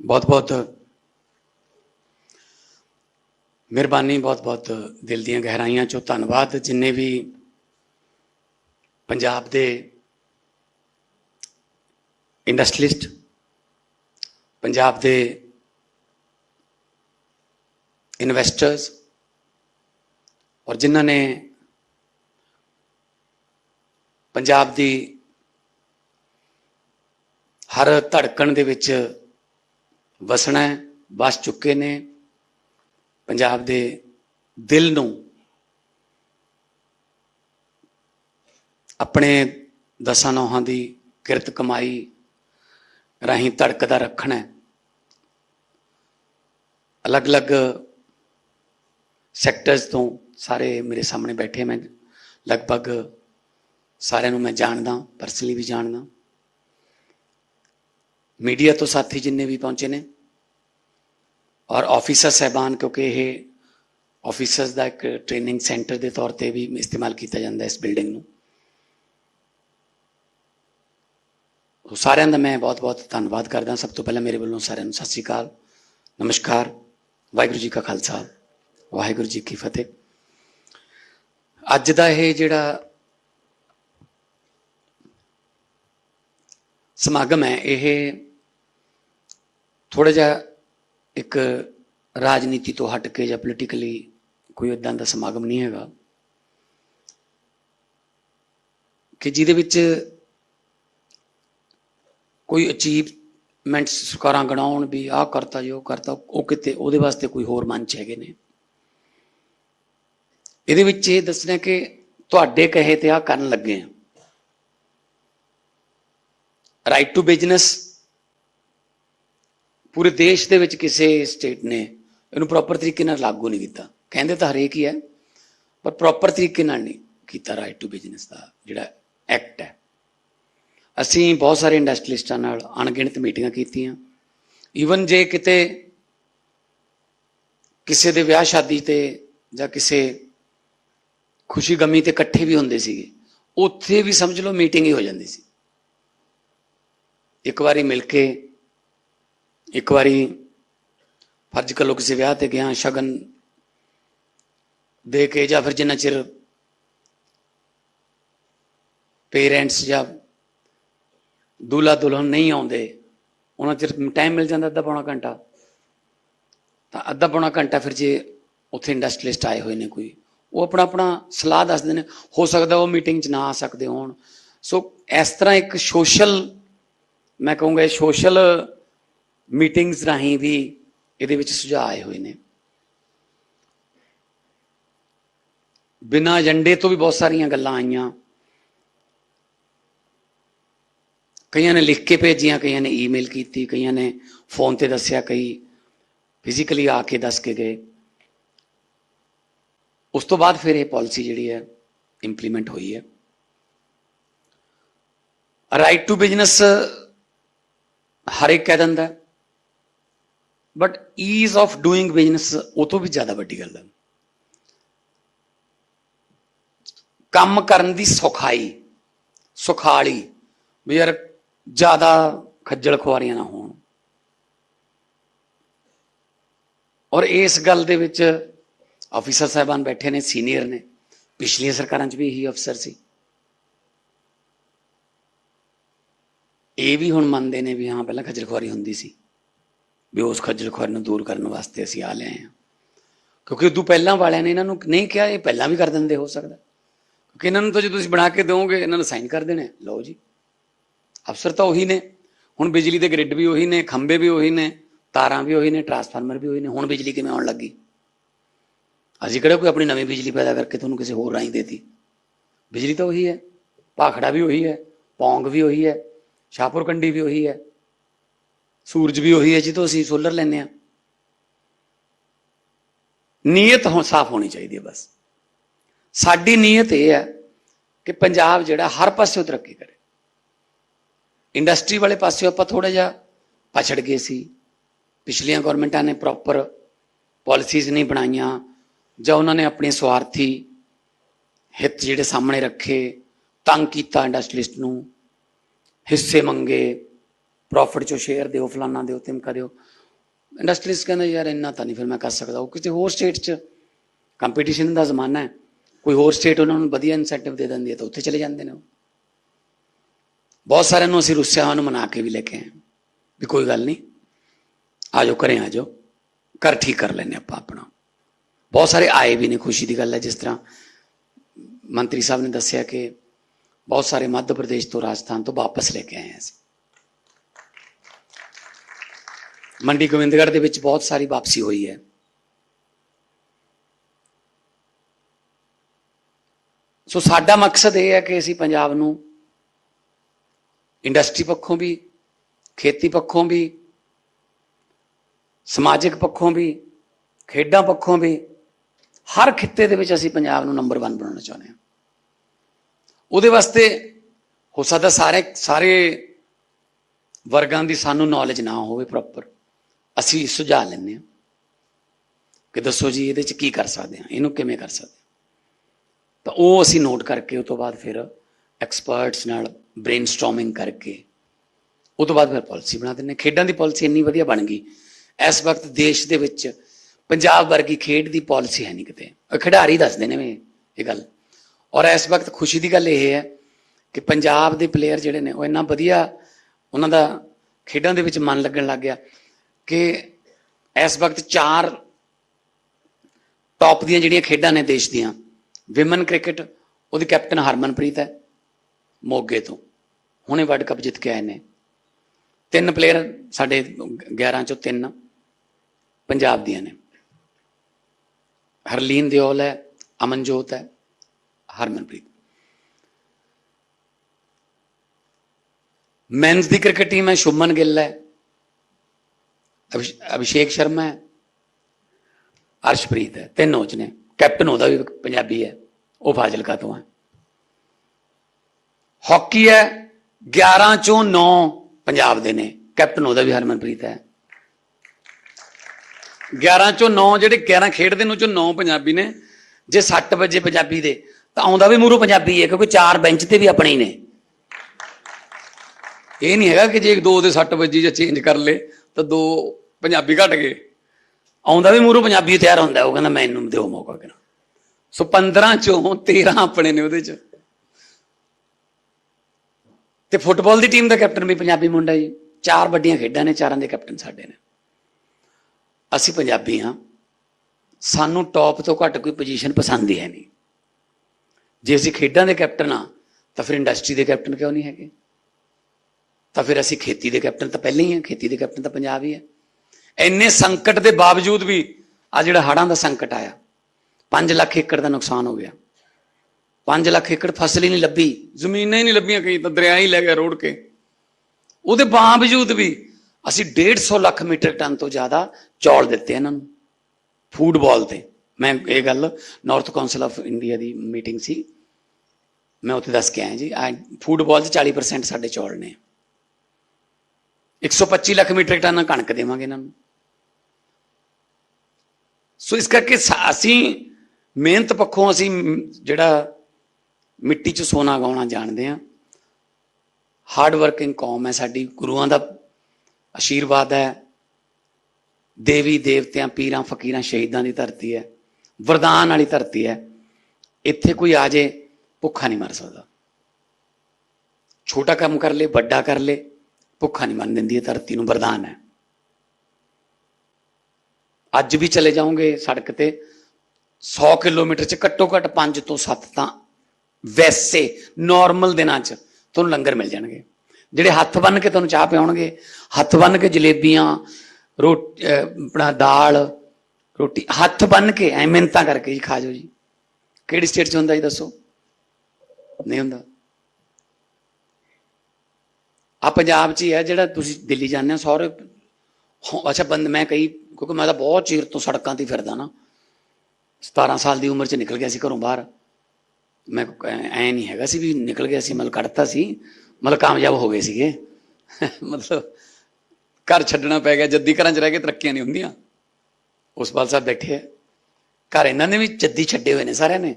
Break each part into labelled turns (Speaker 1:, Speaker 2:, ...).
Speaker 1: ਬਹੁਤ ਬਹੁਤ ਮਿਹਰਬਾਨੀ ਬਹੁਤ ਬਹੁਤ ਦਿਲ ਦੀਆਂ ਗਹਿਰਾਈਆਂ ਚੋਂ ਧੰਨਵਾਦ। ਜਿੰਨੇ ਵੀ ਪੰਜਾਬ ਦੇ ਇੰਡਸਟਰੀਲਿਸਟ ਪੰਜਾਬ ਦੇ ਇਨਵੈਸਟਰਸ ਔਰ ਜਿਨ੍ਹਾਂ ਨੇ ਪੰਜਾਬ ਦੀ ਹਰ ਧੜਕਣ ਦੇ ਵਿੱਚ ਵਸਣਾ ਹੈ, ਵਸ ਚੁੱਕੇ ਨੇ। ਪੰਜਾਬ ਦੇ ਦਿਲ ਨੂੰ ਆਪਣੇ ਦਸਾਂ ਨੌਹਾਂ ਦੀ ਕਿਰਤ ਕਮਾਈ ਰਾਹੀਂ ਧੜਕਦਾ ਰੱਖਣਾ ਹੈ। ਅਲੱਗ-ਅਲੱਗ ਸੈਕਟਰਸ ਤੋਂ ਸਾਰੇ ਮੇਰੇ ਸਾਹਮਣੇ ਬੈਠੇ ਮੈਂ ਲਗਭਗ ਸਾਰਿਆਂ ਨੂੰ ਮੈਂ ਜਾਣਦਾ ਪਰਸਨਲੀ ਵੀ ਜਾਣਦਾ। ਮੀਡੀਆ ਤੋਂ ਸਾਥੀ ਜਿੰਨੇ ਵੀ ਪਹੁੰਚੇ ਨੇ ਔਰ ਆਫੀਸਰ ਸਹਿਬਾਨ ਕਿਉਂਕਿ ਇਹ ਆਫੀਸਰਸ ਦਾ ਇੱਕ ਟ੍ਰੇਨਿੰਗ ਸੈਂਟਰ ਦੇ ਤੌਰ ਤੇ ਵੀ ਇਸਤੇਮਾਲ ਕੀਤਾ ਜਾਂਦਾ ਇਸ ਬਿਲਡਿੰਗ ਨੂੰ ਸਾਰਿਆਂ ਦਾ ਮੈਂ ਬਹੁਤ-ਬਹੁਤ ਧੰਨਵਾਦ ਕਰਦਾ ਸਭ ਤੋਂ ਪਹਿਲਾਂ ਮੇਰੇ ਵੱਲੋਂ ਸਾਰਿਆਂ ਨੂੰ ਸਤਿ ਸ੍ਰੀ ਅਕਾਲ ਨਮਸਕਾਰ ਵਾਹਿਗੁਰੂ ਜੀ ਕਾ ਖਾਲਸਾ ਵਾਹਿਗੁਰੂ ਜੀ ਕੀ ਫਤਿਹ ਅੱਜ ਦਾ ਇਹ ਜਿਹੜਾ ਸਮਾਗਮ ਹੈ ਇਹ ਥੋੜਾ ਜਿਹਾ ਇੱਕ ਰਾਜਨੀਤੀ ਤੋਂ ਹਟ ਕੇ ਜਾਂ ਪੋਲੀਟੀਕਲੀ ਕੋਈ ਇਦਾਂ ਦਾ ਸਮਾਗਮ ਨਹੀਂ ਹੈਗਾ ਕਿ ਜਿਹਦੇ ਵਿੱਚ ਕੋਈ ਅਚੀਵਮੈਂਟਸ ਸਰਕਾਰਾਂ ਗਣਾਉਣ ਵੀ ਆਹ ਕਰਤਾ ਜੋ ਕਰਤਾ, ਉਹ ਕਿਤੇ, ਉਹਦੇ ਵਾਸਤੇ ਕੋਈ ਹੋਰ ਮੰਚ ਹੈਗੇ ਨੇ। ਇਹਦੇ ਵਿੱਚ ਇਹ ਦੱਸਣਾ ਕਿ ਤੁਹਾਡੇ ਕਹੇ ਤੇ ਆ ਕਰਨ ਲੱਗੇ ਆ। ਰਾਈਟ ਟੂ ਬਿਜ਼ਨਸ ਪੂਰੇ ਦੇਸ਼ ਦੇ ਵਿੱਚ ਕਿਸੇ ਸਟੇਟ ਨੇ ਇਹਨੂੰ ਪ੍ਰੋਪਰ ਤਰੀਕੇ ਨਾਲ ਲਾਗੂ ਨਹੀਂ ਕੀਤਾ। ਕਹਿੰਦੇ ਤਾਂ ਹਰੇਕ ਹੀ ਹੈ, ਪਰ ਪ੍ਰੋਪਰ ਤਰੀਕੇ ਨਾਲ ਨਹੀਂ ਕੀਤਾ ਰਾਈਟ ਟੂ ਬਿਜ਼ਨਸ ਦਾ ਜਿਹੜਾ ਐਕਟ ਹੈ। ਅਸੀਂ ਬਹੁਤ ਸਾਰੇ ਇੰਡਸਟਰੀਲਿਸਟਾਂ ਨਾਲ ਅਣਗਿਣਤ ਮੀਟਿੰਗਾਂ ਕੀਤੀਆਂ। ਈਵਨ ਜੇ ਕਿਤੇ ਕਿਸੇ ਦੇ ਵਿਆਹ ਸ਼ਾਦੀ ਤੇ ਜਾਂ ਕਿਸੇ ਖੁਸ਼ੀ ਗਮੀ ਤੇ ਇਕੱਠੇ ਵੀ ਹੁੰਦੇ ਸੀਗੇ, ਉੱਥੇ ਵੀ ਸਮਝ ਲਓ ਮੀਟਿੰਗ ਹੀ ਹੋ ਜਾਂਦੀ ਸੀ। ਇੱਕ ਵਾਰੀ ਮਿਲ ਕੇ ਇੱਕ ਵਾਰੀ ਫਰਜ਼ ਕਰ ਲਓ ਕਿਸੇ ਵਿਆਹ ਤੇ ਗਿਆ, ਸ਼ਗਨ ਦੇ ਕੇ ਜਾਂ ਫਿਰ ਜਿੰਨਾ ਚਿਰ ਪੇਰੈਂਟਸ ਜਾਂ ਦੂਲਾ ਦੁਲਹਨ ਨਹੀਂ ਆਉਂਦੇ, ਉਹਨਾਂ ਚਿਰ ਟਾਈਮ ਮਿਲ ਜਾਂਦਾ ਅੱਧਾ ਪੌਣਾ ਘੰਟਾ। ਤਾਂ ਅੱਧਾ ਪੌਣਾ ਘੰਟਾ ਫਿਰ ਜੇ ਉੱਥੇ ਇੰਡਸਟਰੀਲਿਸਟ ਆਏ ਹੋਏ ਨੇ ਕੋਈ, ਉਹ ਆਪਣਾ ਆਪਣਾ ਸਲਾਹ ਦੱਸਦੇ ਨੇ, ਹੋ ਸਕਦਾ ਉਹ ਮੀਟਿੰਗ 'ਚ ਨਾ ਆ ਸਕਦੇ ਹੋਣ। ਸੋ ਇਸ ਤਰ੍ਹਾਂ ਇੱਕ ਸੋਸ਼ਲ ਮੈਂ ਕਹੂੰਗਾ ਇਹ ਸੋਸ਼ਲ ਮੀਟਿੰਗਸ ਰਾਹੀਂ ਵੀ ਇਹਦੇ ਵਿੱਚ ਸੁਝਾਅ ਆਏ ਹੋਏ ਨੇ। ਬਿਨਾਂ ਏਜੰਡੇ ਤੋਂ ਵੀ ਬਹੁਤ ਸਾਰੀਆਂ ਗੱਲਾਂ ਆਈਆਂ। ਕਈਆਂ ਨੇ ਲਿਖ ਕੇ ਭੇਜੀਆਂ, ਕਈਆਂ ਨੇ ਈਮੇਲ ਕੀਤੀ, ਕਈਆਂ ਨੇ ਫੋਨ ਤੇ ਦੱਸਿਆ, ਕਈ ਫਿਜ਼ੀਕਲੀ ਆ ਕੇ ਦੱਸ ਕੇ ਗਏ। ਉਸ ਤੋਂ ਬਾਅਦ ਫਿਰ ਇਹ ਪਾਲਿਸੀ ਜਿਹੜੀ ਹੈ ਇੰਪਲੀਮੈਂਟ ਹੋਈ ਹੈ। ਰਾਈਟ ਟੂ ਬਿਜ਼ਨਸ ਹਰ ਇੱਕ ਕਹਿ ਦਿੰਦਾ but ease of doing business ਉਹ ਤੋਂ ਵੀ ਜ਼ਿਆਦਾ ਵੱਡੀ ਗੱਲ ਹੈ ਕੰਮ ਕਰਨ ਦੀ ਸੌਖਾਈ, ਸੁਖਾਲੀ ਵੀ ਯਾਰ ਜ਼ਿਆਦਾ ਖੱਜਲ ਖੁਆਰੀਆਂ ਨਾ ਹੋਣ। ਔਰ ਇਸ ਗੱਲ ਦੇ ਵਿੱਚ ਆਫੀਸਰ ਸਾਹਿਬਾਨ ਬੈਠੇ ਨੇ ਸੀਨੀਅਰ ਨੇ। ਪਿਛਲੀਆਂ ਸਰਕਾਰਾਂ 'ਚ ਵੀ ਇਹੀ ਅਫਸਰ ਸੀ। ਇਹ ਵੀ ਹੁਣ ਮੰਨਦੇ ਨੇ ਵੀ ਹਾਂ, ਪਹਿਲਾਂ ਖੱਜਲ ਖੁਆਰੀ ਹੁੰਦੀ ਸੀ। ਵੀ ਉਸ ਖੱਜਲ ਖੁਆਰੀ ਨੂੰ ਦੂਰ ਕਰਨ ਵਾਸਤੇ ਅਸੀਂ ਆ ਲਏ ਹਾਂ। ਕਿਉਂਕਿ ਉਦੋਂ ਪਹਿਲਾਂ ਵਾਲਿਆਂ ਨੇ ਇਹਨਾਂ ਨੂੰ ਨਹੀਂ ਕਿਹਾ, ਇਹ ਪਹਿਲਾਂ ਵੀ ਕਰ ਦਿੰਦੇ, ਹੋ ਸਕਦਾ। ਕਿਉਂਕਿ ਇਹਨਾਂ ਨੂੰ ਤਾਂ ਜੇ ਤੁਸੀਂ ਬਣਾ ਕੇ ਦਿਓਗੇ, ਇਹਨਾਂ ਨੂੰ ਸਾਈਨ ਕਰ ਦੇਣਾ। ਲਓ ਜੀ। ਅਫਸਰ ਤਾਂ ਉਹੀ ਨੇ। ਹੁਣ ਬਿਜਲੀ ਦੇ ਗ੍ਰਿਡ ਵੀ ਉਹੀ ਨੇ, ਖੰਭੇ ਵੀ ਉਹੀ ਨੇ, ਤਾਰਾਂ ਵੀ ਉਹੀ ਨੇ, ਟਰਾਂਸਫਾਰਮਰ ਵੀ ਉਹੀ ਨੇ। ਹੁਣ ਬਿਜਲੀ ਕਿਵੇਂ ਆਉਣ ਲੱਗੀ? ਅਸੀਂ ਕਿਹੜਾ ਕੋਈ ਆਪਣੀ ਨਵੀਂ ਬਿਜਲੀ ਪੈਦਾ ਕਰਕੇ ਤੁਹਾਨੂੰ ਕਿਸੇ ਹੋਰ ਰਾਹੀਂ ਦੇਤੀ? ਬਿਜਲੀ ਤਾਂ ਉਹੀ ਹੈ। ਭਾਖੜਾ ਵੀ ਉਹੀ ਹੈ। ਪੌਂਗ ਵੀ ਉਹੀ ਹੈ। ਸ਼ਾਹਪੁਰ ਕੰਡੀ ਵੀ ਉਹੀ ਹੈ। ਸੂਰਜ ਵੀ ਉਹੀ ਹੈ ਜਿੱਥੋਂ ਅਸੀਂ ਸੋਲਰ ਲੈਨੇ ਆ ਨੀਅਤ ਹੋ ਸਾਫ਼ ਹੋਣੀ ਚਾਹੀਦੀ ਹੈ ਬਸ। ਸਾਡੀ ਨੀਅਤ ਇਹ ਹੈ ਕਿ ਪੰਜਾਬ ਜਿਹੜਾ ਹਰ ਪਾਸਿਓਂ ਤਰੱਕੀ ਕਰੇ। ਇੰਡਸਟਰੀ ਵਾਲੇ ਪਾਸਿਓਂ ਆਪਾਂ ਥੋੜਾ ਜਿਹਾ ਪਛੜ ਗਏ ਸੀ। ਪਿਛਲੀਆਂ ਗਵਰਨਮੈਂਟਾਂ ਨੇ ਪ੍ਰੋਪਰ ਪਾਲਿਸੀਜ਼ ਨਹੀਂ ਬਣਾਈਆਂ ਜਾਂ ਉਹਨਾਂ ਨੇ ਆਪਣੇ ਸਵਾਰਥੀ ਹਿੱਤ ਜਿਹੜੇ ਸਾਹਮਣੇ ਰੱਖੇ, ਤੰਗ ਕੀਤਾ ਇੰਡਸਟਰੀਲਿਸਟ ਨੂੰ, ਹਿੱਸੇ ਮੰਗੇ ਪ੍ਰੋਫਿਟ ਚੋਂ ਸ਼ੇਅਰ ਦਿਓ, ਫਲਾਨਾ ਦਿਓ, ਤਿਮਕਾ ਦਿਓ। ਇੰਡਸਟਰੀਜ਼ ਕਹਿੰਦੇ, ਯਾਰ, ਇੰਨਾ ਤਾਂ ਨਹੀਂ ਫਿਰ ਮੈਂ ਕਰ ਸਕਦਾ। ਉਹ ਕਿਸੇ ਹੋਰ ਸਟੇਟ 'ਚ ਕੰਪੀਟੀਸ਼ਨ ਦਾ ਜ਼ਮਾਨਾ ਹੈ। ਕੋਈ ਹੋਰ ਸਟੇਟ ਉਹਨਾਂ ਨੂੰ ਵਧੀਆ ਇਨਸੈਂਟਿਵ ਦੇ ਦਿੰਦੀ ਹੈ ਤਾਂ ਉੱਥੇ ਚਲੇ ਜਾਂਦੇ ਨੇ ਉਹ। ਬਹੁਤ ਸਾਰਿਆਂ ਨੂੰ ਅਸੀਂ ਰੁੱਸਿਆ ਨੂੰ ਮਨਾ ਕੇ ਵੀ ਲੈ ਕੇ ਆਏ ਵੀ ਕੋਈ ਗੱਲ ਨਹੀਂ ਆ ਜਾਓ ਘਰੇ ਆ ਜਾਓ ਘਰ ਠੀਕ ਕਰ ਲੈਨੇ ਆਪਾਂ ਆਪਣਾ। ਬਹੁਤ ਸਾਰੇ ਆਏ ਵੀ ਨੇ, ਖੁਸ਼ੀ ਦੀ ਗੱਲ ਹੈ, ਜਿਸ ਤਰ੍ਹਾਂ ਮੰਤਰੀ ਸਾਹਿਬ ਨੇ ਦੱਸਿਆ ਕਿ ਬਹੁਤ ਸਾਰੇ ਮੱਧ ਪ੍ਰਦੇਸ਼ ਤੋਂ ਰਾਜਸਥਾਨ ਤੋਂ ਵਾਪਸ ਲੈ ਕੇ ਆਏ ਹਾਂ ਅਸੀਂ। ਮੰਡੀ ਗੋਬਿੰਦਗੜ੍ਹ ਦੇ ਵਿੱਚ ਬਹੁਤ ਸਾਰੀ ਵਾਪਸੀ ਹੋਈ ਹੈ। ਸੋ ਸਾਡਾ ਮਕਸਦ ਇਹ ਹੈ ਕਿ ਅਸੀਂ ਪੰਜਾਬ ਨੂੰ ਇੰਡਸਟਰੀ ਪੱਖੋਂ ਵੀ, ਖੇਤੀ ਪੱਖੋਂ ਵੀ, ਸਮਾਜਿਕ ਪੱਖੋਂ ਵੀ, ਖੇਡਾਂ ਪੱਖੋਂ ਵੀ, ਹਰ ਖਿੱਤੇ ਦੇ ਵਿੱਚ ਅਸੀਂ ਪੰਜਾਬ ਨੂੰ ਨੰਬਰ 1 ਬਣਾਉਣਾ ਚਾਹੁੰਦੇ ਹਾਂ। ਉਹਦੇ ਵਾਸਤੇ ਹੋ ਸਕਦਾ ਸਾਰੇ ਸਾਰੇ ਵਰਗਾਂ ਦੀ ਸਾਨੂੰ ਨੌਲੇਜ ਨਾ ਹੋਵੇ ਪ੍ਰੋਪਰ ਅਸੀਂ ਸੁਝਾ ਲੈਂਦੇ ਹਾਂ ਕਿ ਦੱਸੋ ਜੀ ਇਹਦੇ ਚ ਕੀ ਕਰ ਸਕਦੇ ਹਾਂ, ਇਹਨੂੰ ਕਿਵੇਂ ਕਰ ਸਕਦੇ ਤਾਂ ਉਹ ਅਸੀਂ ਨੋਟ ਕਰਕੇ ਉਹ ਤੋਂ ਬਾਅਦ ਫਿਰ ਐਕਸਪਰਟਸ ਨਾਲ ਬ੍ਰੇਨਸਟਾਰਮਿੰਗ ਕਰਕੇ ਉਹ ਤੋਂ ਬਾਅਦ ਫਿਰ ਪਾਲਿਸੀ ਬਣਾ ਦਿੰਦੇ ਹਾਂ। ਖੇਡਾਂ ਦੀ ਪਾਲਿਸੀ ਇੰਨੀ ਵਧੀਆ ਬਣ ਗਈ। ਇਸ ਵਕਤ ਦੇਸ਼ ਦੇ ਵਿੱਚ ਪੰਜਾਬ ਵਰਗੀ ਖੇਡ ਦੀ ਪਾਲਿਸੀ ਹੈ ਨਹੀਂ ਕਿਤੇ। ਖਿਡਾਰੀ ਦੱਸਦੇ ਨੇ ਵੀ ਇਹ ਗੱਲ। ਔਰ ਇਸ ਵਕਤ ਖੁਸ਼ੀ ਦੀ ਗੱਲ ਇਹ ਹੈ ਕਿ ਪੰਜਾਬ ਦੇ ਪਲੇਅਰ ਜਿਹੜੇ ਨੇ ਉਹ ਇੰਨਾ ਵਧੀਆ ਉਹਨਾਂ ਦਾ ਖੇਡਾਂ ਦੇ ਵਿੱਚ ਮਨ ਲੱਗਣ ਲੱਗ ਗਿਆ। ਕਿ ਇਸ ਵਕਤ ਚਾਰ ਟੌਪ ਦੀਆਂ ਜਿਹੜੀਆਂ ਖੇਡਾਂ ਨੇ ਦੇਸ਼ ਦੀਆਂ ਵਿਮਨ ਕ੍ਰਿਕਟ ਉਹਦੀ ਕੈਪਟਨ ਹਰਮਨਪ੍ਰੀਤ ਹੈ, ਮੋਗੇ ਤੋਂ। ਹੁਣੇ ਵਰਲਡ ਕੱਪ ਜਿੱਤ ਕੇ ਆਏ ਨੇ। ਤਿੰਨ ਪਲੇਅਰ ਸਾਡੇ 11 ਚੋਂ ਤਿੰਨ ਪੰਜਾਬ ਦੀਆਂ ਨੇ। ਹਰਲੀਨ ਦਿਓਲ ਹੈ, ਅਮਨਜੋਤ ਹੈ, ਹਰਮਨਪ੍ਰੀਤ। ਮੈਨਸ ਦੀ ਕ੍ਰਿਕਟ ਟੀਮ ਹੈ, ਸ਼ੁਭਮਨ ਗਿੱਲ ਹੈ ਅਭਿਸ਼ੇਕ ਸ਼ਰਮਾ ਹੈ, ਅਰਸ਼ਪ੍ਰੀਤ ਹੈ, ਤਿੰਨ ਕੋਚ ਨੇ। ਕੈਪਟਨ ਉਹਦਾ ਵੀ ਪੰਜਾਬੀ ਹੈ, ਉਹ ਫਾਜ਼ਿਲਕਾ ਤੋਂ ਹੈ। ਹਾਕੀ ਹੈ 11 ਚੋਂ 9 ਪੰਜਾਬ ਦੇ ਨੇ। ਕੈਪਟਨ ਉਹਦਾ ਵੀ ਹਰਮਨਪ੍ਰੀਤ ਹੈ। 11 ਚੋਂ 9 ਜਿਹੜੇ 11 ਖੇਡਦੇ ਨੇ, ਉਹ ਚੋਂ 9 ਪੰਜਾਬੀ ਨੇ। ਜੇ 60 ਵਜੇ ਪੰਜਾਬੀ ਦੇ, ਤਾਂ ਆਉਂਦਾ ਵੀ ਮੂਰੋਂ ਪੰਜਾਬੀ ਹੈ, ਕਿਉਂਕਿ ਚਾਰ ਬੈਂਚ ਤੇ ਵੀ ਆਪਣੇ ਹੀ ਨੇ। ਇਹ ਨਹੀਂ ਹੈਗਾ ਕਿ ਜੇ ਦੋ ਦੇ 60 ਵਜੇ ਜਾਂ ਚੇਂਜ ਕਰ ਲੇ। ਤਾਂ ਦੋ ਪੰਜਾਬੀ ਘਟ ਗਏ। ਆਉਂਦਾ ਵੀ ਮੂਰੋਂ ਪੰਜਾਬੀ ਤਿਆਰ ਹੁੰਦਾ, ਉਹ ਕਹਿੰਦਾ ਮੈਨੂੰ ਦਿਓ ਮੌਕਾ ਕਿਨਾ ਸੋ 15 ਚੋਂ 13 ਆਪਣੇ ਨੇ ਉਹਦੇ ਚ। ਤੇ ਫੁੱਟਬਾਲ ਦੀ ਟੀਮ ਦਾ ਕੈਪਟਨ ਵੀ ਪੰਜਾਬੀ ਮੁੰਡਾ ਜੀ। ਚਾਰ ਵੱਡੀਆਂ ਖੇਡਾਂ ਨੇ, ਚਾਰਾਂ ਦੇ ਕੈਪਟਨ ਸਾਡੇ ਨੇ। ਅਸੀਂ ਪੰਜਾਬੀ ਹਾਂ। ਸਾਨੂੰ ਟੌਪ ਤੋਂ ਘੱਟ ਕੋਈ ਪੋਜੀਸ਼ਨ ਪਸੰਦ ਹੀ ਹੈ ਨਹੀਂ। ਜੇ ਅਸੀਂ ਖੇਡਾਂ ਦੇ ਕੈਪਟਨ ਆ ਤਾਂ ਫਿਰ ਇੰਡਸਟਰੀ ਦੇ ਕੈਪਟਨ ਕਿਉਂ ਨਹੀਂ ਹੈਗੇ? ਤਾਂ ਫਿਰ ਅਸੀਂ ਖੇਤੀ ਦੇ ਕੈਪਟਨ ਤਾਂ ਪਹਿਲਾਂ ਹੀ ਆ ਖੇਤੀ ਦੇ ਕੈਪਟਨ ਤਾਂ ਪੰਜਾਬ ਹੀ ਹੈ। ਇੰਨੇ ਸੰਕਟ ਦੇ ਬਾਵਜੂਦ ਵੀ ਆ ਜਿਹੜਾ ਹੜਾਂ ਦਾ ਸੰਕਟ ਆਇਆ 5 ਲੱਖ ਏਕੜ ਦਾ ਨੁਕਸਾਨ ਹੋ ਗਿਆ। 5 ਲੱਖ ਏਕੜ ਫਸਲ ਹੀ ਨਹੀਂ ਲੱਭੀ। ਜ਼ਮੀਨਾਂ ਹੀ ਨਹੀਂ ਲੱਭੀਆਂ ਕਈ ਤਾਂ ਦਰਿਆ ਹੀ ਲੈ ਗਿਆ ਰੋੜ ਕੇ। ਉਹਦੇ ਬਾਵਜੂਦ ਵੀ ਅਸੀਂ 150 ਲੱਖ ਮੀਟਰ ਟਨ ਤੋਂ ਜ਼ਿਆਦਾ ਚੌਲ ਦਿੱਤੇ ਇਹਨਾਂ ਨੂੰ। ਫੂਡਬਾਲ ਤੇ। ਮੈਂ ਇਹ ਗੱਲ ਨਾਰਥ ਕਾਉਂਸਲ ਆਫ ਇੰਡੀਆ ਦੀ ਮੀਟਿੰਗ ਸੀ। ਮੈਂ ਉੱਥੇ ਦੱਸ ਕੇ ਆਇਆ ਜੀ ਫੂਡਬਾਲ 'ਚ 40% ਸਾਡੇ ਚੌਲ ਨੇ। 125 ਲੱਖ ਮੀਟਰ ਟਨ ਕਣਕ ਦੇਵਾਂਗੇ ਇਹਨਾਂ ਨੂੰ। ਸੋ ਇਸ ਕਰਕੇ ਸਾ- ਅਸੀਂ ਮਿਹਨਤ ਪੱਖੋਂ ਅਸੀਂ ਜਿਹੜਾ ਮਿੱਟੀ 'ਚ ਸੋਨਾ ਗਾਉਣਾ ਜਾਣਦੇ ਹਾਂ। ਹਾਰਡ ਵਰਕਿੰਗ ਕੌਮ ਹੈ ਸਾਡੀ, ਗੁਰੂਆਂ ਦਾ ਆਸ਼ੀਰਵਾਦ ਹੈ। ਦੇਵੀ ਦੇਵਤਿਆਂ, ਪੀਰਾਂ ਫਕੀਰਾਂ ਸ਼ਹੀਦਾਂ ਦੀ ਧਰਤੀ ਹੈ। ਵਰਦਾਨ ਵਾਲੀ ਧਰਤੀ ਹੈ। ਇੱਥੇ ਕੋਈ ਆ ਜੇ, ਭੁੱਖਾ ਨਹੀਂ ਮਰ ਸਕਦਾ। ਛੋਟਾ ਕੰਮ ਕਰ ਲੇ, ਵੱਡਾ ਕਰ ਲੇ। ਭੁੱਖਾ ਨਹੀਂ ਮਰਨ ਦਿੰਦੀ, ਇਹ ਧਰਤੀ ਨੂੰ ਵਰਦਾਨ ਹੈ। ਅੱਜ ਵੀ ਚਲੇ ਜਾਓਗੇ ਸੜਕ ਤੇ 100 ਕਿਲੋਮੀਟਰ ਚ ਘੱਟੋ ਘੱਟ 5 ਤੋਂ 7 ਤਾਂ ਵੈਸੇ ਨਾਰਮਲ ਦਿਨਾਂ ਚ ਤੁਹਾਨੂੰ ਲੰਗਰ ਮਿਲ ਜਾਣਗੇ। ਜਿਹੜੇ ਹੱਥ ਬੰਨ ਕੇ ਤੁਹਾਨੂੰ ਚਾਹ ਪਿਆਉਣਗੇ, ਹੱਥ ਬੰਨ ਕੇ ਜਲੇਬੀਆਂ, ਰੋਟੀ ਆਪਣਾ ਦਾਲ, ਰੋਟੀ, ਹੱਥ ਬੰਨ ਕੇ ਐ ਮਿਹਨਤਾਂ ਕਰਕੇ ਜੀ ਖਾ ਜਾਓ ਜੀ। ਕਿਹੜੀ ਸਟੇਟ ਚ ਹੁੰਦਾ ਜੀ ਦੱਸੋ? ਨਹੀਂ ਹੁੰਦਾ। ਆ ਪੰਜਾਬ 'ਚ ਹੀ ਹੈ ਜਿਹੜਾ ਤੁਸੀਂ ਦਿੱਲੀ ਜਾਂਦੇ ਹੋ ਸਹੁਰੇ ਹੋ- ਅੱਛਾ ਬੰਦ ਮੈਂ ਕਈ, ਕਿਉਂਕਿ ਮੈਂ ਤਾਂ ਬਹੁਤ ਚਿਰ ਤੋਂ ਸੜਕਾਂ ਤੇ ਹੀ ਫਿਰਦਾ ਨਾ। 17 ਸਾਲ ਦੀ ਉਮਰ 'ਚ ਨਿਕਲ ਗਿਆ ਸੀ ਘਰੋਂ ਬਾਹਰ। ਮੈਂ ਐ ਨਹੀਂ ਹੈਗਾ ਸੀ ਵੀ ਨਿਕਲ ਗਿਆ ਸੀ, ਮਤਲਬ ਕੱਢਤਾ ਸੀ। ਮਤਲਬ ਕਾਮਯਾਬ ਹੋ ਗਏ ਸੀਗੇ। ਮਤਲਬ ਘਰ ਛੱਡਣਾ ਪੈ ਗਿਆ, ਜੱਦੀ ਘਰਾਂ 'ਚ ਰਹਿ ਕੇ ਤਰੱਕੀਆਂ ਨਹੀਂ ਹੁੰਦੀਆਂ। ਉਸ ਉਸਪਾਲ ਸਾਹਿਬ ਬੈਠੇ ਆ। ਘਰ ਇਹਨਾਂ ਨੇ ਵੀ ਜੱਦੀ ਛੱਡੇ ਹੋਏ ਨੇ ਸਾਰਿਆਂ ਨੇ।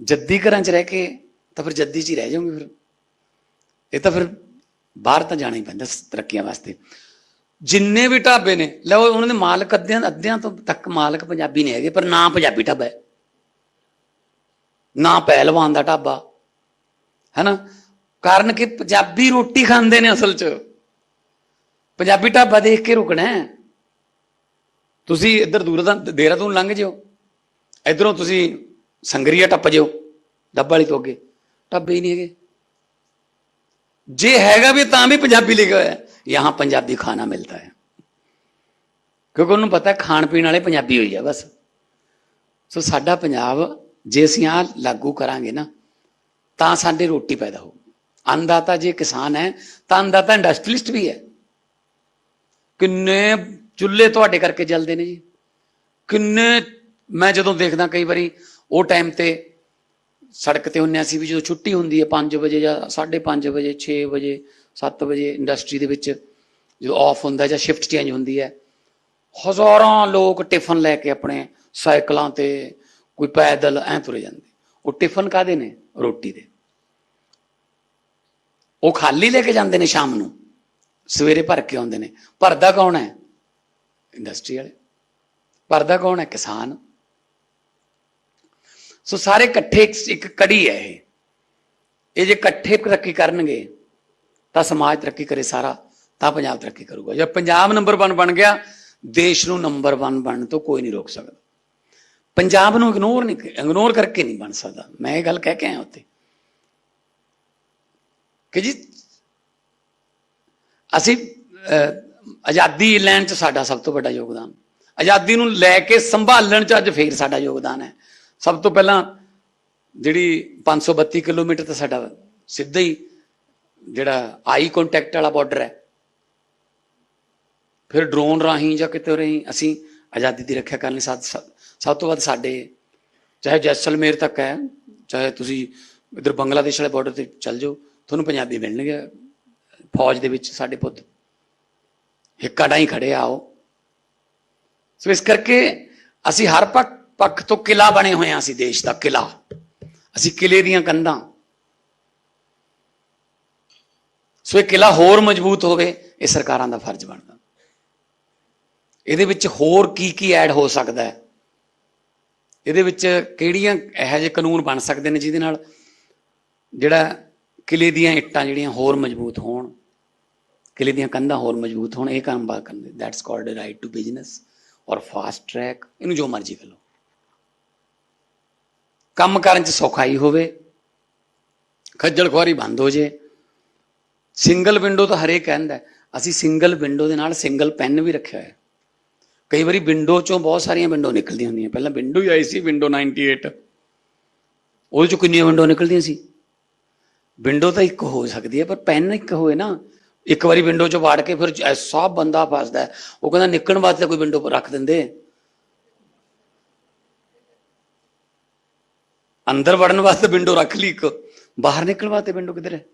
Speaker 1: ਜੱਦੀ ਘਰਾਂ 'ਚ ਰਹਿ ਕੇ ਤਾਂ ਫਿਰ ਜੱਦੀ 'ਚ ਹੀ ਰਹਿ ਜਾਓਗੇ ਫਿਰ। ਇਹ ਤਾਂ ਫਿਰ ਬਾਹਰ ਤਾਂ ਜਾਣਾ ਹੀ ਪੈਂਦਾ ਤਰੱਕੀਆਂ ਵਾਸਤੇ। ਜਿੰਨੇ ਵੀ ਢਾਬੇ ਨੇ, ਲਓ ਉਹਨਾਂ ਦੇ ਮਾਲਕ ਅੱਧਿਆਂ ਅੱਧਿਆਂ ਤੋਂ ਤੱਕ ਮਾਲਕ ਪੰਜਾਬੀ ਨਹੀਂ ਹੈਗੇ, ਪਰ ਨਾ ਪੰਜਾਬੀ ਢਾਬਾ ਹੈ। ਨਾ ਪਹਿਲਵਾਨ ਦਾ ਢਾਬਾ, ਹੈਨਾ? ਕਾਰਨ ਕਿ ਪੰਜਾਬੀ ਰੋਟੀ ਖਾਂਦੇ ਨੇ ਅਸਲ 'ਚ। ਪੰਜਾਬੀ ਢਾਬਾ ਦੇਖ ਕੇ ਰੁਕਣਾ ਤੁਸੀਂ ਇੱਧਰ ਦੂਰ ਦਾ, ਦੇਹਰਾਦੂਨ ਲੰਘ ਜਿਓ। ਇਧਰੋਂ ਤੁਸੀਂ ਸੰਗਰੀਆ ਟੱਪ ਜਿਓ, ਡੱਬਾ ਵਾਲੀ ਤੋਂ ਅੱਗੇ। ਢਾਬੇ ਹੀ ਨਹੀਂ ਹੈਗੇ। ਜੇ ਹੈਗਾ ਵੀ ਤਾਂ ਵੀ ਪੰਜਾਬੀ ਲਿਖਿਆ ਹੋਇਆ ਹੈ। ਯਹਾਂ ਪੰਜਾਬੀ ਖਾਣਾ ਮਿਲਦਾ ਹੈ। ਕਿਉਂਕਿ ਉਹਨੂੰ ਪਤਾ ਖਾਣ ਪੀਣ ਵਾਲੇ ਪੰਜਾਬੀ ਹੋਈ ਆ ਬਸ। ਸੋ ਸਾਡਾ ਪੰਜਾਬ ਜੇ ਅਸੀਂ ਆ ਲਾਗੂ ਕਰਾਂਗੇ ਨਾ, ਤਾਂ ਸਾਡੇ ਰੋਟੀ ਪੈਦਾ ਹੋਊ। ਅੰਨਦਾਤਾ ਜੇ ਕਿਸਾਨ ਹੈ, ਤਾਂ ਅੰਨਦਾਤਾ ਇੰਡਸਟਰੀਲਿਸਟ ਵੀ ਹੈ। ਕਿੰਨੇ ਚੁੱਲ੍ਹੇ ਤੁਹਾਡੇ ਕਰਕੇ ਜਲਦੇ ਨੇ ਜੀ। ਕਿੰਨੇ, ਮੈਂ ਜਦੋਂ ਦੇਖਦਾ ਕਈ ਵਾਰੀ, ਉਹ ਟਾਈਮ ਤੇ ਸੜਕ ਤੇ ਹੁੰਨੇ ਅਸੀਂ ਵੀ ਜਦੋਂ ਛੁੱਟੀ ਹੁੰਦੀ ਹੈ 5 ਵਜੇ ਜਾਂ 5:30 ਵਜੇ 6 ਵਜੇ 7 ਵਜੇ ਇੰਡਸਟਰੀ ਦੇ ਵਿੱਚ ਜਦੋਂ ਆਫ ਹੁੰਦਾ ਜਾਂ ਸ਼ਿਫਟ ਚੇਂਜ ਹੁੰਦੀ ਹੈ, ਹਜ਼ਾਰਾਂ ਲੋਕ ਟਿਫਨ ਲੈ ਕੇ ਆਪਣੇ ਸਾਈਕਲਾਂ ਤੇ ਕੋਈ ਪੈਦਲ ਐ ਤੁਰੇ ਜਾਂਦੇ। ਉਹ ਟਿਫਨ ਕਾਦੇ ਨੇ? ਰੋਟੀ ਦੇ। ਉਹ ਖਾਲੀ ਲੈ ਕੇ ਜਾਂਦੇ ਨੇ ਸ਼ਾਮ ਨੂੰ। ਸਵੇਰੇ ਭਰ ਕੇ ਆਉਂਦੇ ਨੇ। ਭਰਦਾ ਕੌਣ ਹੈ? ਇੰਡਸਟਰੀ ਵਾਲੇ। ਭਰਦਾ ਕੌਣ ਹੈ? ਕਿਸਾਨ। ਸੋ ਸਾਰੇ ਇਕੱਠੇ ਇੱਕ- ਕੜੀ ਹੈ ਇਹ। ਇਹ ਜੇ ਇਕੱਠੇ ਤਰੱਕੀ ਕਰਨਗੇ, ਤਾਂ ਸਮਾਜ ਤਰੱਕੀ ਕਰੇ ਸਾਰਾ, ਤਾਂ ਪੰਜਾਬ ਤਰੱਕੀ ਕਰੂਗਾ। ਜੇ ਪੰਜਾਬ ਨੰਬਰ 1 ਬਣ ਗਿਆ, ਦੇਸ਼ ਨੂੰ ਨੰਬਰ 1 ਬਣਨ ਤੋਂ ਕੋਈ ਨਹੀਂ ਰੋਕ ਸਕਦਾ। ਪੰਜਾਬ ਨੂੰ ਇਗਨੋਰ ਨਹੀਂ ਇਗਨੋਰ ਕਰਕੇ ਨਹੀਂ ਬਣ ਸਕਦਾ। ਮੈਂ ਇਹ ਗੱਲ ਕਹਿ ਕੇ ਆਇਆ ਉੱਥੇ। ਕਿ ਜੀ, ਅਸੀਂ ਆਜ਼ਾਦੀ ਲੈਣ ਚ ਸਾਡਾ ਸਭ ਤੋਂ ਵੱਡਾ ਯੋਗਦਾਨ। ਆਜ਼ਾਦੀ ਨੂੰ ਲੈ ਕੇ ਸੰਭਾਲਣ ਚ ਅੱਜ ਫੇਰ ਸਾਡਾ ਯੋਗਦਾਨ ਹੈ। ਸਭ ਤੋਂ ਪਹਿਲਾਂ ਜਿਹੜੀ 532 ਕਿਲੋਮੀਟਰ ਤਾਂ ਸਾਡਾ ਸਿੱਧਾ ਹੀ ਜਿਹੜਾ ਆਈ ਕੰਟੈਕਟ ਵਾਲਾ ਬਾਰਡਰ ਹੈ। ਫਿਰ ਡਰੋਨ ਰਾਹੀਂ ਜਾਂ ਕਿਤੇ ਰਾਹੀਂ ਅਸੀਂ ਆਜ਼ਾਦੀ ਦੀ ਰੱਖਿਆ ਕਰਨ ਲਈ ਸਭ ਸਭ ਤੋਂ ਵੱਧ ਸਾਡੇ ਚਾਹੇ ਜੈਸਲਮੇਰ ਤੱਕ ਹੈ, ਚਾਹੇ ਤੁਸੀਂ ਇਧਰ ਬੰਗਲਾਦੇਸ਼ ਵਾਲੇ ਬਾਰਡਰ ਤੇ ਚੱਲ ਜਾਓ, ਤੁਹਾਨੂੰ ਪੰਜਾਬੀ ਮਿਲਣਗੇ। ਫੌਜ ਦੇ ਵਿੱਚ ਸਾਡੇ ਪੁੱਤ ਹਿੱਕਾ ਹੀ ਖੜੇ ਆਓ ਸੋ ਇਸ ਕਰਕੇ ਅਸੀਂ ਹਰ ਪੱਖ ਪੱਖ ਤੋਂ ਕਿਲਾ ਬਣੇ ਹੋਏ ਹਾਂ ਅਸੀਂ ਦੇਸ਼ ਦਾ, ਕਿਲਾ। ਅਸੀਂ ਕਿਲੇ ਦੀਆਂ ਕੰਧਾਂ। ਸੋ ਇਹ ਕਿਲਾ ਹੋਰ ਮਜ਼ਬੂਤ ਹੋਵੇ, ਇਹ ਸਰਕਾਰਾਂ ਦਾ ਫਰਜ਼ ਬਣਦਾ। ਇਹਦੇ ਵਿੱਚ ਹੋਰ ਕੀ ਕੀ ਐਡ ਹੋ ਸਕਦਾ ਹੈ? ਇਹਦੇ ਵਿੱਚ ਕਿਹੜੀਆਂ ਇਹੋ ਜਿਹੇ ਕਾਨੂੰਨ ਬਣ ਸਕਦੇ ਨੇ ਜਿਹਦੇ ਨਾਲ ਜਿਹੜਾ ਕਿਲੇ ਦੀਆਂ ਇੱਟਾਂ ਜਿਹੜੀਆਂ ਹੋਰ ਮਜ਼ਬੂਤ ਹੋਣ, ਕਿਲੇ ਦੀਆਂ ਕੰਧਾਂ ਹੋਰ ਮਜ਼ਬੂਤ ਹੋਣ, ਇਹ ਕੰਮ ਬਾਤ ਕਰਦੇ that's called right to business ਔਰ ਫਾਸਟ ਟਰੈਕ ਇਹਨੂੰ ਜੋ ਮਰਜ਼ੀ ਕਰ ਲਓ। ਕੰਮ ਕਰਨ ਚ ਸੌਖਾਈ ਹੋਵੇ, ਖੱਜਲ ਖੁਆਰੀ ਬੰਦ ਹੋ ਜੇ। ਸਿੰਗਲ ਵਿੰਡੋ ਤਾਂ ਹਰੇਕ ਕਹਿੰਦਾ ਅਸੀਂ ਸਿੰਗਲ ਵਿੰਡੋ ਦੇ ਨਾਲ ਸਿੰਗਲ ਪੈਨ ਵੀ ਰੱਖਿਆ ਹੋਇਆ। ਕਈ ਵਾਰੀ ਵਿੰਡੋ ਚੋਂ ਬਹੁਤ ਸਾਰੀਆਂ ਵਿੰਡੋ ਨਿਕਲਦੀਆਂ ਹੁੰਦੀਆਂ। ਪਹਿਲਾਂ ਵਿੰਡੋ ਹੀ ਆਈ ਸੀ ਵਿੰਡੋ 98 ਉਹਦੇ ਚੋਂ ਕਿੰਨੀਆਂ ਵਿੰਡੋ ਨਿਕਲਦੀਆਂ ਸੀ? ਵਿੰਡੋ ਤਾਂ ਇੱਕ ਹੋ ਸਕਦੀ ਹੈ, ਪਰ ਪੈਨ ਇੱਕ ਹੋਏ ਨਾ। ਇੱਕ ਵਾਰੀ ਵਿੰਡੋ ਚੋਂ ਵਾੜ ਕੇ ਫਿਰ ਸਭ ਬੰਦਾ ਫਸਦਾ ਉਹ ਕਹਿੰਦਾ ਨਿਕਲਣ ਵਾਸਤੇ ਕੋਈ ਵਿੰਡੋ ਰੱਖ ਦਿੰਦੇ। ਅੰਦਰ ਵੜਨ ਵਾਸਤੇ ਵਿੰਡੋ ਰੱਖ ਲਈ ਇੱਕ ਬਾਹਰ ਨਿਕਲਣ ਵਾਸਤੇ ਵਿੰਡੋ ਕਿੱਧਰ ਹੈ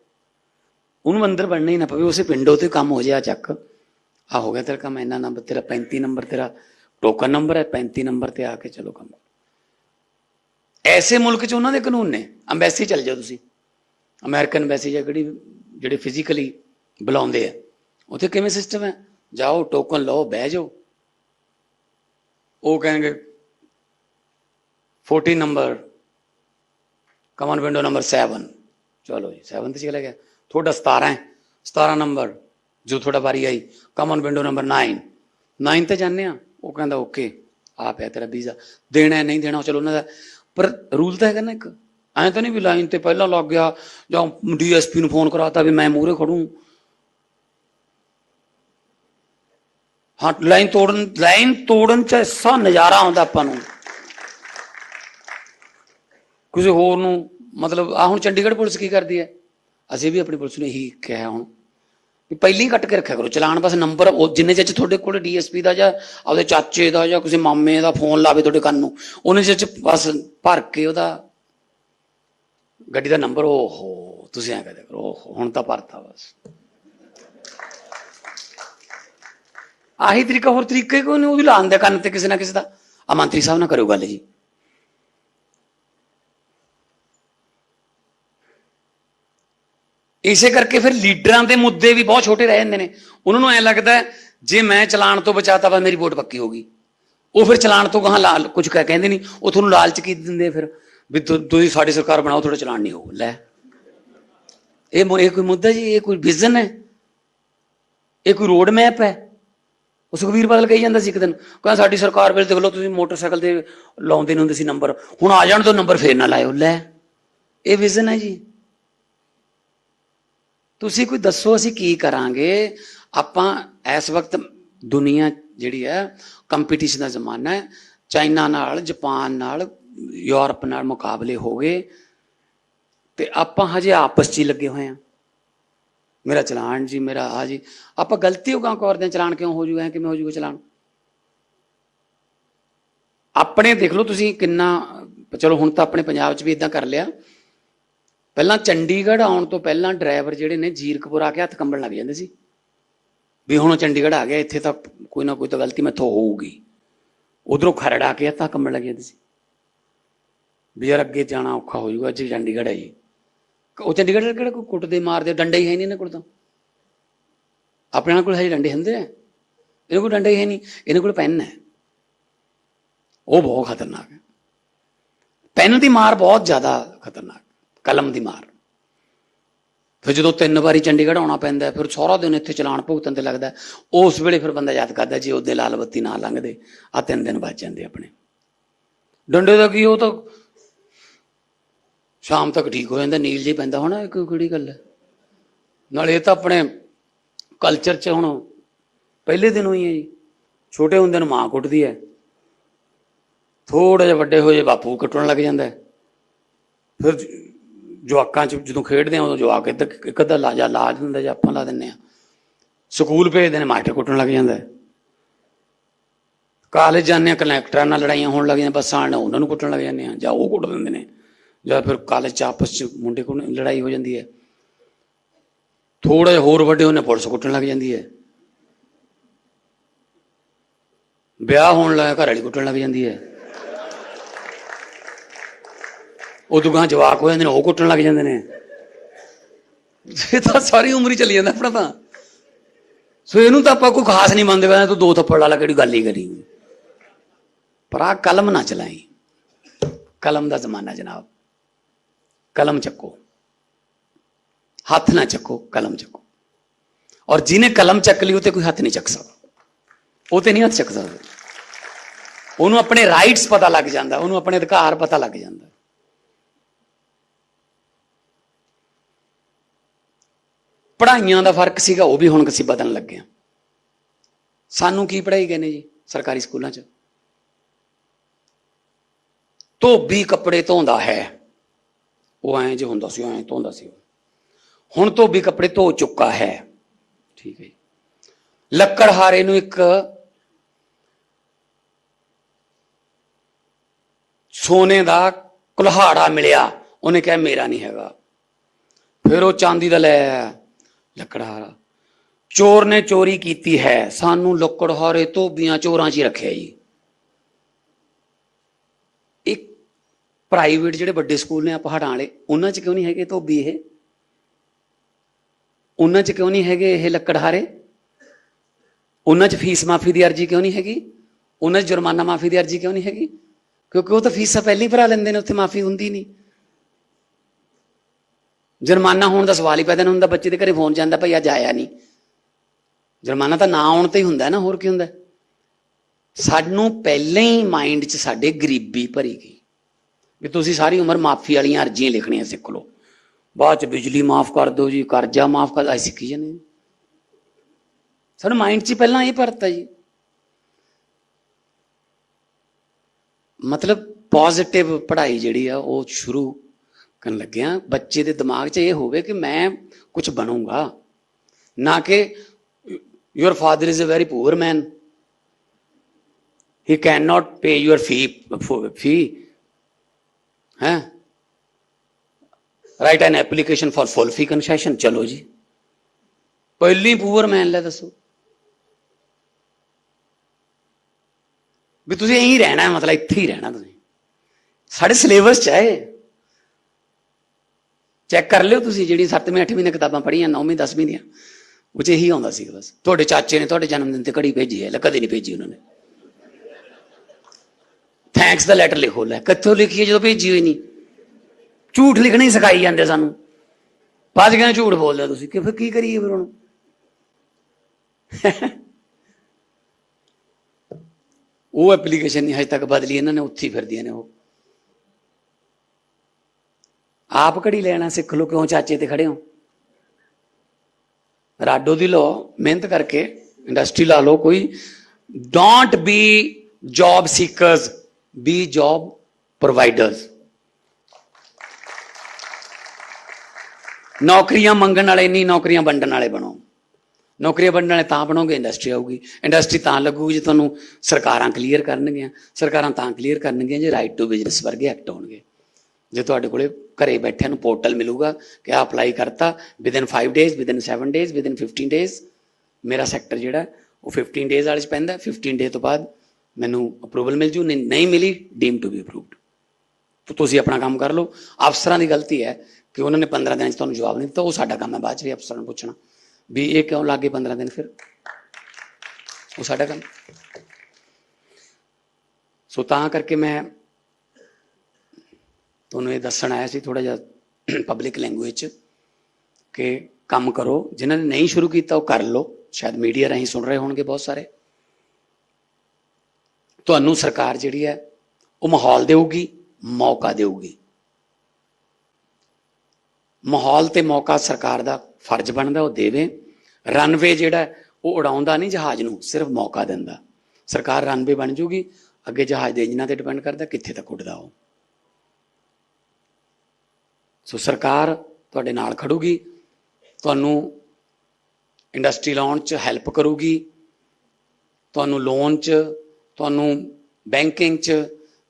Speaker 1: ਉਹਨੂੰ ਅੰਦਰ ਵੜਨਾ ਹੀ ਨਾ ਪਵੇ ਉਸੇ ਵਿੰਡੋ ਤੇ ਕੰਮ ਹੋ ਜਾਇਆ ਚੱਕ ਆ ਹੋ ਗਿਆ ਤੇਰਾ ਕੰਮ ਇੰਨਾ ਨੰਬਰ ਤੇਰਾ 35 ਨੰਬਰ ਤੇਰਾ ਟੋਕਨ ਨੰਬਰ ਹੈ 35 ਨੰਬਰ ਤੇ ਆ ਕੇ ਚਲੋ ਕੰਮ ਐਸੇ ਮੁਲਕ 'ਚ ਉਹਨਾਂ ਦੇ ਕਾਨੂੰਨ ਨੇ ਅੰਬੈਸੀ ਚੱਲ ਜਾਓ ਤੁਸੀਂ ਅਮਰੀਕਨ ਐਮਬੈਸੀ ਜਾਂ ਕਿਹੜੀ ਜਿਹੜੇ ਫਿਜ਼ੀਕਲੀ ਬੁਲਾਉਂਦੇ ਆ ਉੱਥੇ ਕਿਵੇਂ ਸਿਸਟਮ ਹੈ ਜਾਓ ਟੋਕਨ ਲਓ ਬਹਿ ਜਾਓ ਉਹ ਕਹਿਣਗੇ 14 ਨੰਬਰ ਕਮਨ ਵਿੰਡੋ ਨੰਬਰ 7 ਚਲੋ ਜੀ 7 ਤੇ ਚਲਾ ਗਿਆ ਤੁਹਾਡਾ 17 ਹੈ 17 ਨੰਬਰ ਜੋ ਤੁਹਾਡਾ ਵਾਰੀ ਆਈ ਕਮਨ ਵਿੰਡੋ ਨੰਬਰ 9 9 ਤੇ ਜਾਂਦੇ ਆ ਉਹ ਕਹਿੰਦਾ ਓਕੇ ਆ ਪਿਆ ਤੇਰਾ ਵੀਜ਼ਾ ਦੇਣਾ ਨਹੀਂ ਦੇਣਾ ਚਲੋ ਉਹਨਾਂ ਦਾ ਪਰ ਰੂਲ ਤਾਂ ਹੈਗਾ ਨਾ ਇੱਕ ਐਂ ਤਾਂ ਨਹੀਂ ਵੀ ਲਾਈਨ ਤੇ ਪਹਿਲਾਂ ਲੱਗ ਗਿਆ ਜਾਂ ਡੀਐਸਪੀ ਨੂੰ ਫੋਨ ਕਰਾਤਾ ਵੀ ਮੈਂ ਮੂਹਰੇ ਖੜੂ ਹਾਂ ਲਾਈਨ ਤੋੜਨ ਲਾਈਨ ਤੋੜਨ ਚ ਐਸਾ ਨਜ਼ਾਰਾ ਆਉਂਦਾ ਆਪਾਂ ਨੂੰ ਕਿਸੇ ਹੋਰ ਨੂੰ, ਮਤਲਬ ਆ ਹੁਣ ਚੰਡੀਗੜ੍ਹ ਪੁਲਿਸ ਕੀ ਕਰਦੀ ਹੈ? ਅਸੀਂ ਵੀ ਆਪਣੀ ਪੁਲਿਸ ਨੂੰ ਇਹੀ ਕਿਹਾ ਹੁਣ, ਵੀ ਪਹਿਲੀ ਕੱਟ ਕੇ ਰੱਖਿਆ ਕਰੋ, ਚਲਾਨ ਬਸ ਨੰਬਰ, ਉਹ ਜਿੰਨੇ ਚਿਰ 'ਚ ਤੁਹਾਡੇ ਕੋਲ ਡੀਐਸਪੀ ਦਾ ਜਾਂ ਆਪਦੇ ਚਾਚੇ ਦਾ ਜਾਂ ਕਿਸੇ ਮਾਮੇ ਦਾ ਫੋਨ ਲਾਵੇ ਤੁਹਾਡੇ ਕੰਨ ਨੂੰ, ਉਹਨੇ ਚਿਰ 'ਚ ਬਸ ਭਰ ਕੇ ਉਹਦਾ ਗੱਡੀ ਦਾ ਨੰਬਰ, ਓਹੋ, ਤੁਸੀਂ ਐਂ ਕਹਦੇ ਕਰੋ, ਓਹੋ, ਹੁਣ ਤਾਂ ਭਰਤਾ ਬਸ। ਆਹੀ ਤਰੀਕਾ ਹੋਰ ਤਰੀਕੇ ਕੋਈ ਨਹੀਂ, ਉਹ ਵੀ ਲਾਉਂਦੇ ਕੰਨ ਤੇ ਕਿਸੇ ਨਾ ਕਿਸੇ ਦਾ। ਆ ਮੰਤਰੀ ਸਾਹਿਬ ਨਾਲ ਕਰਿਓ ਗੱਲ ਜੀ। ਇਸੇ ਕਰਕੇ ਫਿਰ ਲੀਡਰਾਂ ਦੇ ਮੁੱਦੇ ਵੀ ਬਹੁਤ ਛੋਟੇ ਰਹਿ ਜਾਂਦੇ ਨੇ। ਉਹਨਾਂ ਨੂੰ ਐ ਲੱਗਦਾ ਜੇ ਮੈਂ ਚਲਾਣ ਤੋਂ ਬਚਾਤਾ ਵਾ, ਮੇਰੀ ਵੋਟ ਪੱਕੀ ਹੋ ਗਈ। ਉਹ ਫਿਰ ਚਲਾਣ ਤੋਂ ਕਹਾਂ ਲਾਲ ਕੁਝ ਕਹਿ, ਕਹਿੰਦੇ ਨਹੀਂ, ਉਹ ਤੁਹਾਨੂੰ ਲਾਲਚ ਕੀ ਦਿੰਦੇ ਫਿਰ? ਵੀ ਤੁਸੀਂ ਸਾਡੀ ਸਰਕਾਰ ਬਣਾਓ, ਤੁਹਾਡਾ ਚਲਾਣ ਨਹੀਂ ਹੋਊ। ਲੈ। ਇਹ ਮੁ- ਇਹ ਕੋਈ ਮੁੱਦਾ ਜੀ, ਇਹ ਕੋਈ ਵਿਜ਼ਨ ਹੈ? ਇਹ ਕੋਈ ਰੋਡ ਮੈਪ ਹੈ? ਉਹ ਸੁਖਵੀਰ ਬਾਦਲ ਕਹੀ ਜਾਂਦਾ ਸੀ ਇੱਕ ਦਿਨ, ਕਹਿੰਦਾ ਸਾਡੀ ਸਰਕਾਰ ਵੇਲੇ ਦੇਖ ਲਓ, ਤੁਸੀਂ ਮੋਟਰਸਾਈਕਲ ਤੇ ਲਾਉਂਦੇ ਨਹੀਂ ਹੁੰਦੇ ਸੀ ਨੰਬਰ ਹੁਣ ਆ ਜਾਣ ਤੋਂ ਨੰਬਰ ਫੇਰ ਨਾ ਲਾਇਓ। ਲੈ। ਇਹ ਵਿਜ਼ਨ ਹੈ ਜੀ। ਤੁਸੀਂ ਕੋਈ ਦੱਸੋ ਅਸੀਂ ਕੀ ਕਰਾਂਗੇ? ਆਪਾਂ ਇਸ ਵਕਤ ਦੁਨੀਆ ਜਿਹੜੀ ਹੈ ਕੰਪੀਟੀਸ਼ਨ ਦਾ ਜ਼ਮਾਨਾ ਹੈ। ਚਾਈਨਾ ਨਾਲ, ਜਾਪਾਨ ਨਾਲ, ਯੂਰਪ ਨਾਲ ਮੁਕਾਬਲੇ ਹੋ ਗਏ। ਤੇ ਆਪਾਂ ਹਜੇ ਆਪਸ 'ਚ ਹੀ ਲੱਗੇ ਹੋਏ ਆ ਮੇਰਾ ਚਲਾਨ ਜੀ, ਮੇਰਾ ਆ ਜੀ। ਆਪਾਂ ਗਲਤੀ ਹੋ ਗਾ ਕਰਦੇ ਹਾਂ ਚਲਾਨ ਕਿਉਂ ਹੋ ਜੂਗਾ ਕਿਵੇਂ ਹੋ ਜੂਗਾ ਚਲਾਨ? ਆਪਣੇ ਦੇਖ ਲਓ ਤੁਸੀਂ ਕਿੰਨਾ, ਚਲੋ ਹੁਣ ਤਾਂ ਆਪਣੇ ਪੰਜਾਬ 'ਚ ਵੀ ਇਦਾਂ ਕਰ ਲਿਆ। ਪਹਿਲਾਂ ਚੰਡੀਗੜ੍ਹ ਆਉਣ ਤੋਂ ਪਹਿਲਾਂ ਡਰਾਈਵਰ ਜਿਹੜੇ ਨੇ ਜੀਰਕਪੁਰ ਆ ਕੇ ਹੱਥ ਕੰਬਣ ਲੱਗ ਜਾਂਦੇ ਸੀ। ਵੀ ਹੁਣ ਚੰਡੀਗੜ੍ਹ ਆ ਗਿਆ, ਇੱਥੇ ਤਾਂ ਕੋਈ ਨਾ ਕੋਈ ਤਾਂ ਗਲਤੀ ਮੈਥੋਂ ਹੋਊਗੀ। ਉਧਰੋਂ ਖਰੜ ਆ ਕੇ ਹੱਥਾਂ ਕੰਬਣ ਲੱਗ ਜਾਂਦੇ ਸੀ। ਵੀ ਯਾਰ ਅੱਗੇ ਜਾਣਾ ਔਖਾ ਹੋ ਜਾਊਗਾ ਜੀ ਚੰਡੀਗੜ੍ਹ ਹੈ ਜੀ। ਉਹ ਚੰਡੀਗੜ੍ਹ ਕਿਹੜਾ ਕੋਈ ਕੁੱਟਦੇ ਮਾਰਦੇ ਡੰਡੇ ਹੀ ਹੈ ਨਹੀਂ ਇਹਨਾਂ ਕੋਲ ਤਾਂ। ਆਪਣੇ ਕੋਲ ਹਜੇ ਡੰਡੇ ਹੁੰਦੇ ਆ। ਇਹਨਾਂ ਕੋਲ ਡੰਡੇ ਹੈ ਨਹੀਂ। ਇਹਨਾਂ ਕੋਲ ਪੈਨ ਹੈ। ਉਹ ਬਹੁਤ ਖਤਰਨਾਕ ਹੈ। ਪੈਨ ਦੀ ਮਾਰ ਬਹੁਤ ਜ਼ਿਆਦਾ ਖਤਰਨਾਕ ਕਲਮ ਦੀ ਮਾਰ। ਫਿਰ ਜਦੋਂ ਤਿੰਨ ਵਾਰੀ ਚੰਡੀਗੜ੍ਹ ਆਉਣਾ ਪੈਂਦਾ, ਫਿਰ ਸਾਰਾ ਦਿਨ ਇੱਥੇ ਚਲਾਨ ਭੁਗਤਣ ਤੇ ਲੱਗਦਾ। ਉਸ ਵੇਲੇ ਫਿਰ ਬੰਦਾ ਯਾਦ ਕਰਦਾ, ਜੇ ਉਹਦੇ ਲਾਲ ਬੱਤੀ ਨਾ ਲੰਘਦੇ ਆ ਤਿੰਨ ਦਿਨ ਬਚ ਜਾਂਦੇ ਆਪਣੇ। ਡੰਡੇ ਦਾ ਕੀ ਉਹ ਤਾਂ ਸ਼ਾਮ ਤੱਕ ਠੀਕ ਹੋ ਜਾਂਦਾ, ਨੀਲ ਜੇ ਪੈਂਦਾ ਹੋਣਾ ਇਹ ਕੋਈ ਕਿਹੜੀ ਗੱਲ ਹੈ? ਨਾਲ ਇਹ ਤਾਂ ਆਪਣੇ ਕਲਚਰ 'ਚ ਹੁਣ ਪਹਿਲੇ ਦਿਨ ਹੋਈ ਹੈ ਜੀ। ਛੋਟੇ ਹੁੰਦੇ ਨੂੰ ਮਾਂ ਕੁੱਟਦੀ ਹੈ। ਥੋੜੇ ਜਿਹਾ ਵੱਡੇ ਹੋਏ ਬਾਪੂ ਕੁੱਟਣ ਲੱਗ ਜਾਂਦਾ ਫਿਰ ਜਵਾਕਾਂ 'ਚ ਜਦੋਂ ਖੇਡਦੇ ਆ ਉਦੋਂ ਜਵਾਕ ਇੱਧਰ ਇੱਕ ਅੱਧਾ ਲਾਜਾ ਲਾ ਦਿੰਦਾ ਜਾਂ ਆਪਾਂ ਲਾ ਦਿੰਨੇ ਆ ਸਕੂਲ ਭੇਜਦੇ ਨੇ, ਮਾਸਟਰ ਕੁੱਟਣ ਲੱਗ ਜਾਂਦਾ ਕਾਲਜ ਜਾਂਦੇ ਆ ਕਨੈਕਟਰਾਂ ਨਾਲ ਲੜਾਈਆਂ ਹੋਣ ਲੱਗ ਜਾਂਦੀਆਂ ਬੱਸਾਂ ਨਾਲ ਉਹਨਾਂ ਨੂੰ ਕੁੱਟਣ ਲੱਗ ਜਾਂਦੇ ਆ ਜਾਂ ਉਹ ਕੁੱਟ ਦਿੰਦੇ ਨੇ। ਜਾਂ ਫਿਰ ਕਾਲਜ 'ਚ ਆਪਸ 'ਚ ਮੁੰਡੇ ਕੋਲ ਲੜਾਈ ਹੋ ਜਾਂਦੀ ਹੈ। ਥੋੜਾ ਜਿਹਾ ਹੋਰ ਵੱਡੇ ਹੋਣੇ ਪੁਲਿਸ ਕੁੱਟਣ ਲੱਗ ਜਾਂਦੀ ਹੈ। ਵਿਆਹ ਹੋਣ ਲੱਗਾ ਘਰ ਵਾਲੀ ਕੁੱਟਣ ਲੱਗ ਜਾਂਦੀ ਹੈ। ਉਹ ਗਾਂ ਜਵਾਕ ਹੋ ਜਾਂਦੇ ਨੇ, ਉਹ ਕੁੱਟਣ ਲੱਗ ਜਾਂਦੇ ਨੇ। ਇਹ ਤਾਂ ਸਾਰੀ ਉਮਰ ਹੀ ਚੱਲੀ ਜਾਂਦਾ ਆਪਣਾ ਤਾਂ। ਸੋ ਇਹਨੂੰ ਤਾਂ ਆਪਾਂ ਕੋਈ ਖਾਸ ਨਹੀਂ ਮੰਨਦੇ, ਕਹਿੰਦੇ ਤੂੰ ਦੋ ਥੱਪੜ ਲਾ ਲਾ, ਕਿਹੜੀ ਗੱਲ ਹੀ ਕਰੀ ਪਰ ਆ ਕਲਮ ਨਾ ਚਲਾਈ। ਕਲਮ ਦਾ ਜ਼ਮਾਨਾ ਜਨਾਬ। ਕਲਮ ਚੱਕੋ। ਹੱਥ ਨਾ ਚੱਕੋ, ਕਲਮ ਚੱਕੋ। ਔਰ ਜਿਹਨੇ ਕਲਮ ਚੱਕ ਲਈ, ਉਹ ਤੇ ਕੋਈ ਹੱਥ ਨਹੀਂ ਚੱਕ ਸਕਦਾ। ਉਹ ਤੇ ਨਹੀਂ ਹੱਥ ਚੱਕ ਸਕਦਾ। ਉਹਨੂੰ ਆਪਣੇ ਰਾਈਟਸ ਪਤਾ ਲੱਗ ਜਾਂਦਾ, ਉਹਨੂੰ ਆਪਣੇ ਅਧਿਕਾਰ ਪਤਾ ਲੱਗ ਜਾਂਦਾ। ਪੜ੍ਹਾਈਆਂ ਦਾ ਫ਼ਰਕ ਸੀਗਾ, ਉਹ ਵੀ ਹੁਣ ਅਸੀਂ ਬਦਲਣ ਲੱਗੇ ਆ ਸਾਨੂੰ ਕੀ ਪੜ੍ਹਾਈ ਗਏ ਨੇ ਜੀ ਸਰਕਾਰੀ ਸਕੂਲਾਂ 'ਚ? ਧੋਬੀ ਕੱਪੜੇ ਧੋਂਦਾ ਹੈ। ਉਹ ਐਂ ਜੇ ਹੁੰਦਾ ਸੀ ਐਂ ਧੋਂਦਾ ਸੀ। ਹੁਣ ਧੋਬੀ ਕੱਪੜੇ ਧੋ ਚੁੱਕਾ ਹੈ। ਠੀਕ ਹੈ ਲੱਕੜਹਾਰੇ ਨੂੰ ਇੱਕ ਸੋਨੇ ਦਾ ਕੁਲਹਾੜਾ ਮਿਲਿਆ। ਉਹਨੇ ਕਿਹਾ, ਮੇਰਾ ਨਹੀਂ ਹੈਗਾ। ਫਿਰ ਉਹ ਚਾਂਦੀ ਦਾ ਲੈ ਆਇਆ। ਲੱਕੜਹਾਰਾ ਚੋਰ ਨੇ ਚੋਰੀ ਕੀਤੀ ਹੈ। ਸਾਨੂੰ ਲੱਕੜਹਾਰੇ ਧੋਬੀਆਂ ਚੋਰਾਂ 'ਚ ਹੀ ਰੱਖਿਆ ਜੀ। ਇੱਕ ਪ੍ਰਾਈਵੇਟ ਜਿਹੜੇ ਵੱਡੇ ਸਕੂਲ ਨੇ ਆ ਪਹਾੜਾਂ ਵਾਲੇ, ਉਹਨਾਂ 'ਚ ਕਿਉਂ ਨਹੀਂ ਹੈਗੇ ਧੋਬੀ ਇਹ? ਉਹਨਾਂ 'ਚ ਕਿਉਂ ਨਹੀਂ ਹੈਗੇ ਇਹ ਲੱਕੜਹਾਰੇ ਉਹਨਾਂ 'ਚ ਫੀਸ ਮਾਫੀ ਦੀ ਅਰਜ਼ੀ ਕਿਉਂ ਨਹੀਂ ਹੈਗੀ? ਉਹਨਾਂ 'ਚ ਜੁਰਮਾਨਾ ਮਾਫੀ ਦੀ ਅਰਜ਼ੀ ਕਿਉਂ ਨਹੀਂ ਹੈਗੀ? ਕਿਉਂਕਿ ਉਹ ਤਾਂ ਫੀਸਾਂ ਪਹਿਲਾਂ ਹੀ ਭਰਾ ਲੈਂਦੇ ਨੇ, ਉੱਥੇ ਮਾਫੀ ਹੁੰਦੀ ਨਹੀਂ। ਜੁਰਮਾਨਾ ਹੋਣ ਦਾ ਸਵਾਲ ਹੀ ਪੈਦਾ ਨਹੀਂ ਹੁੰਦਾ, ਬੱਚੇ ਦੇ ਘਰੇ ਫੋਨ ਜਾਂਦਾ, ਭਈ ਅੱਜ ਆਇਆ ਨਹੀਂ। ਜੁਰਮਾਨਾ ਤਾਂ ਨਾ ਆਉਣ ਤੇ ਹੀ ਹੁੰਦਾ ਨਾ, ਹੋਰ ਕੀ ਹੁੰਦਾ? ਸਾਨੂੰ ਪਹਿਲਾਂ ਹੀ ਮਾਈਂਡ 'ਚ ਸਾਡੇ ਗਰੀਬੀ ਭਰੀ ਗਈ। ਵੀ ਤੁਸੀਂ ਸਾਰੀ ਉਮਰ ਮਾਫੀ ਵਾਲੀਆਂ ਅਰਜ਼ੀਆਂ ਲਿਖਣੀਆਂ ਸਿੱਖ ਲਓ। ਬਾਅਦ 'ਚ ਬਿਜਲੀ ਮਾਫ ਕਰ ਦਿਓ ਜੀ, ਕਰਜ਼ਾ ਮਾਫ ਕਰ, ਅਸੀਂ ਸਿੱਖੀ ਜਾਂਦੇ ਸਾਨੂੰ ਮਾਈਂਡ 'ਚ ਪਹਿਲਾਂ ਇਹ ਭਰਤਾ ਜੀ। ਮਤਲਬ ਪੋਜ਼ਿਟਿਵ ਪੜ੍ਹਾਈ ਜਿਹੜੀ ਆ, ਉਹ ਸ਼ੁਰੂ ਕਰਨ ਲੱਗਿਆ ਬੱਚੇ ਦੇ ਦਿਮਾਗ 'ਚ ਇਹ ਹੋਵੇ ਕਿ ਮੈਂ ਕੁਝ ਬਣੂੰਗਾ ਨਾ ਕਿ your father is a very poor man he cannot not pay your fee ਫੀ ਹੈ right an application for full fee concession ਚਲੋ ਜੀ ਪਹਿਲੀ ਪੂਅਰ ਮੈਨ ਲੈ ਦੱਸੋ ਵੀ ਤੁਸੀਂ ਇਹੀ ਰਹਿਣਾ ਹੈ, ਮਤਲਬ ਇੱਥੇ ਹੀ ਰਹਿਣਾ ਤੁਸੀਂ ਸਾਡੇ ਸਿਲੇਬਸ ਚ ਹੈ ਇਹ। ਚੈੱਕ ਕਰ ਲਿਓ ਤੁਸੀਂ ਜਿਹੜੀ 7ਵੀਂ 8ਵੀਂ ਦੀਆਂ ਕਿਤਾਬਾਂ ਪੜ੍ਹੀਆਂ 9ਵੀਂ 10ਵੀਂ ਦੀਆਂ। ਉਹ 'ਚ ਇਹੀ ਆਉਂਦਾ ਸੀ ਬਸ। ਤੁਹਾਡੇ ਚਾਚੇ ਨੇ ਤੁਹਾਡੇ ਜਨਮ ਦਿਨ ਤੇ ਘੜੀ ਭੇਜੀ ਹੈ ਲੈ ਕਦੇ ਨਹੀਂ ਭੇਜੀ ਉਹਨਾਂ ਨੇ। ਥੈਂਕਸ ਦਾ ਲੈਟਰ ਲਿਖੋ ਲੈ। ਕਿੱਥੋਂ ਲਿਖੀ ਹੈ ਜਦੋਂ ਭੇਜੀ ਹੋਈ ਨਹੀਂ? ਝੂਠ ਲਿਖਣਾ ਹੀ ਸਿਖਾਈ ਜਾਂਦੇ ਸਾਨੂੰ। ਬਾਅਦ 'ਚ ਕਹਿੰਦੇ ਝੂਠ ਬੋਲਦੇ ਤੁਸੀਂ। ਕਿ ਫਿਰ ਕੀ ਕਰੀਏ ਫਿਰ ਹੁਣ? ਉਹ ਐਪਲੀਕੇਸ਼ਨ ਨਹੀਂ ਹਜੇ ਤੱਕ ਬਦਲੀ, ਇਹਨਾਂ ਨੇ ਉੱਥੇ ਫਿਰਦੀਆਂ ਨੇ ਉਹ। ਆਪ ਘੜੀ ਲੈਣਾ ਸਿੱਖ ਲਓ, ਕਿਉਂ ਚਾਚੇ ਤੇ ਖੜੇ ਹੋ? ਰਾਡੋ ਦੀ ਲੋ ਮਿਹਨਤ ਕਰਕੇ ਇੰਡਸਟਰੀ ਲਾ ਲਓ ਕੋਈ। Don't be job seekers be job providers ਨੌਕਰੀਆਂ ਮੰਗਣ ਵਾਲੇ ਨਹੀਂ, ਨੌਕਰੀਆਂ ਵੰਡਣ ਵਾਲੇ ਬਣੋ। ਨੌਕਰੀਆਂ ਵੰਡਣ ਵਾਲੇ ਤਾਂ ਬਣੋਗੇ ਇੰਡਸਟਰੀ ਆਊਗੀ। ਇੰਡਸਟਰੀ ਤਾਂ ਲੱਗੂਗੀ ਜੇ ਤੁਹਾਨੂੰ ਸਰਕਾਰਾਂ ਕਲੀਅਰ ਕਰਨਗੀਆਂ। ਸਰਕਾਰਾਂ ਤਾਂ ਕਲੀਅਰ ਕਰਨਗੀਆਂ, ਜੇ ਰਾਈਟ ਟੂ ਬਿਜ਼ਨਸ ਵਰਗੇ ਐਕਟ ਹੋਣਗੇ। ਜੇ ਤੁਹਾਡੇ ਕੋਲੇ ਘਰੇ ਬੈਠਿਆਂ ਨੂੰ ਪੋਰਟਲ ਮਿਲੂਗਾ ਕਿ ਆ ਅਪਲਾਈ ਕਰਤਾ within 5 days within 7 days within 15 days ਮੇਰਾ ਸੈਕਟਰ ਜਿਹੜਾ ਉਹ 15 ਡੇਜ਼ ਵਾਲੇ ਚ ਪੈਂਦਾ 15 ਡੇ ਤੋਂ ਬਾਅਦ ਮੈਨੂੰ ਅਪਰੂਵਲ ਮਿਲ ਜੂ, ਨਹੀਂ ਮਿਲੀ ਡੀਮ ਟੂ ਬੀ ਅਪਰੂਵਡ ਤੁਸੀਂ ਆਪਣਾ ਕੰਮ ਕਰ ਲਓ। ਅਫਸਰਾਂ ਦੀ ਗਲਤੀ ਹੈ ਕਿ ਉਹਨਾਂ ਨੇ 15 ਦਿਨਾਂ ਚ ਤੁਹਾਨੂੰ ਜਵਾਬ ਨਹੀਂ ਦਿੱਤਾ, ਉਹ ਸਾਡਾ ਕੰਮ ਹੈ, ਬਾਅਦ ਚ ਵੀ ਅਫਸਰਾਂ ਨੂੰ ਪੁੱਛਣਾ। ਵੀ ਇਹ ਕਿਉਂ ਲੱਗੇ 15 ਦਿਨ ਫਿਰ? ਉਹ ਸਾਡਾ ਕੰਮ। ਸੋ ਤਾਂ ਕਰਕੇ ਮੈਂ ਤੁਹਾਨੂੰ ਇਹ ਦੱਸਣ ਆਇਆ ਸੀ ਥੋੜਾ ਜਿਹਾ ਪਬਲਿਕ ਲੈਂਗੁਏਜ ਚ ਕਿ ਕੰਮ ਕਰੋ, ਜਿਨ੍ਹਾਂ ਨੇ ਨਹੀਂ ਸ਼ੁਰੂ ਕੀਤਾ ਉਹ ਕਰ ਲਓ। ਸ਼ਾਇਦ ਮੀਡੀਆ ਰਾਹੀਂ ਸੁਣ ਰਹੇ ਹੋਣਗੇ ਬਹੁਤ ਸਾਰੇ। ਤੁਹਾਨੂੰ ਸਰਕਾਰ ਜਿਹੜੀ ਹੈ, ਉਹ ਮਾਹੌਲ ਦੇਊਗੀ, ਮੌਕਾ ਦੇਊਗੀ। ਮਾਹੌਲ ਤੇ ਮੌਕਾ ਸਰਕਾਰ ਦਾ ਫਰਜ਼ ਬਣਦਾ, ਉਹ ਦੇਵੇ। ਰਨਵੇ ਜਿਹੜਾ, ਉਹ ਉਡਾਉਂਦਾ ਨਹੀਂ ਜਹਾਜ਼ ਨੂੰ, ਸਿਰਫ ਮੌਕਾ ਦਿੰਦਾ। ਸਰਕਾਰ ਰਨਵੇ ਬਣ ਜੂਗੀ, ਅੱਗੇ ਜਹਾਜ਼ ਦੇ ਇੰਜਨਾਂ ਤੇ ਡਿਪੈਂਡ ਕਰਦਾ, ਕਿੱਥੇ ਤੱਕ ਉੱਡਦਾ ਉਹ। ਸੋ ਸਰਕਾਰ ਤੁਹਾਡੇ ਨਾਲ ਖੜੂਗੀ, ਤੁਹਾਨੂੰ ਇੰਡਸਟਰੀ ਲਾਉਣ ਚ ਹੈਲਪ ਕਰੂਗੀ, ਤੁਹਾਨੂੰ ਲੋਨ ਚ, ਤੁਹਾਨੂੰ ਬੈਂਕਿੰਗ ਚ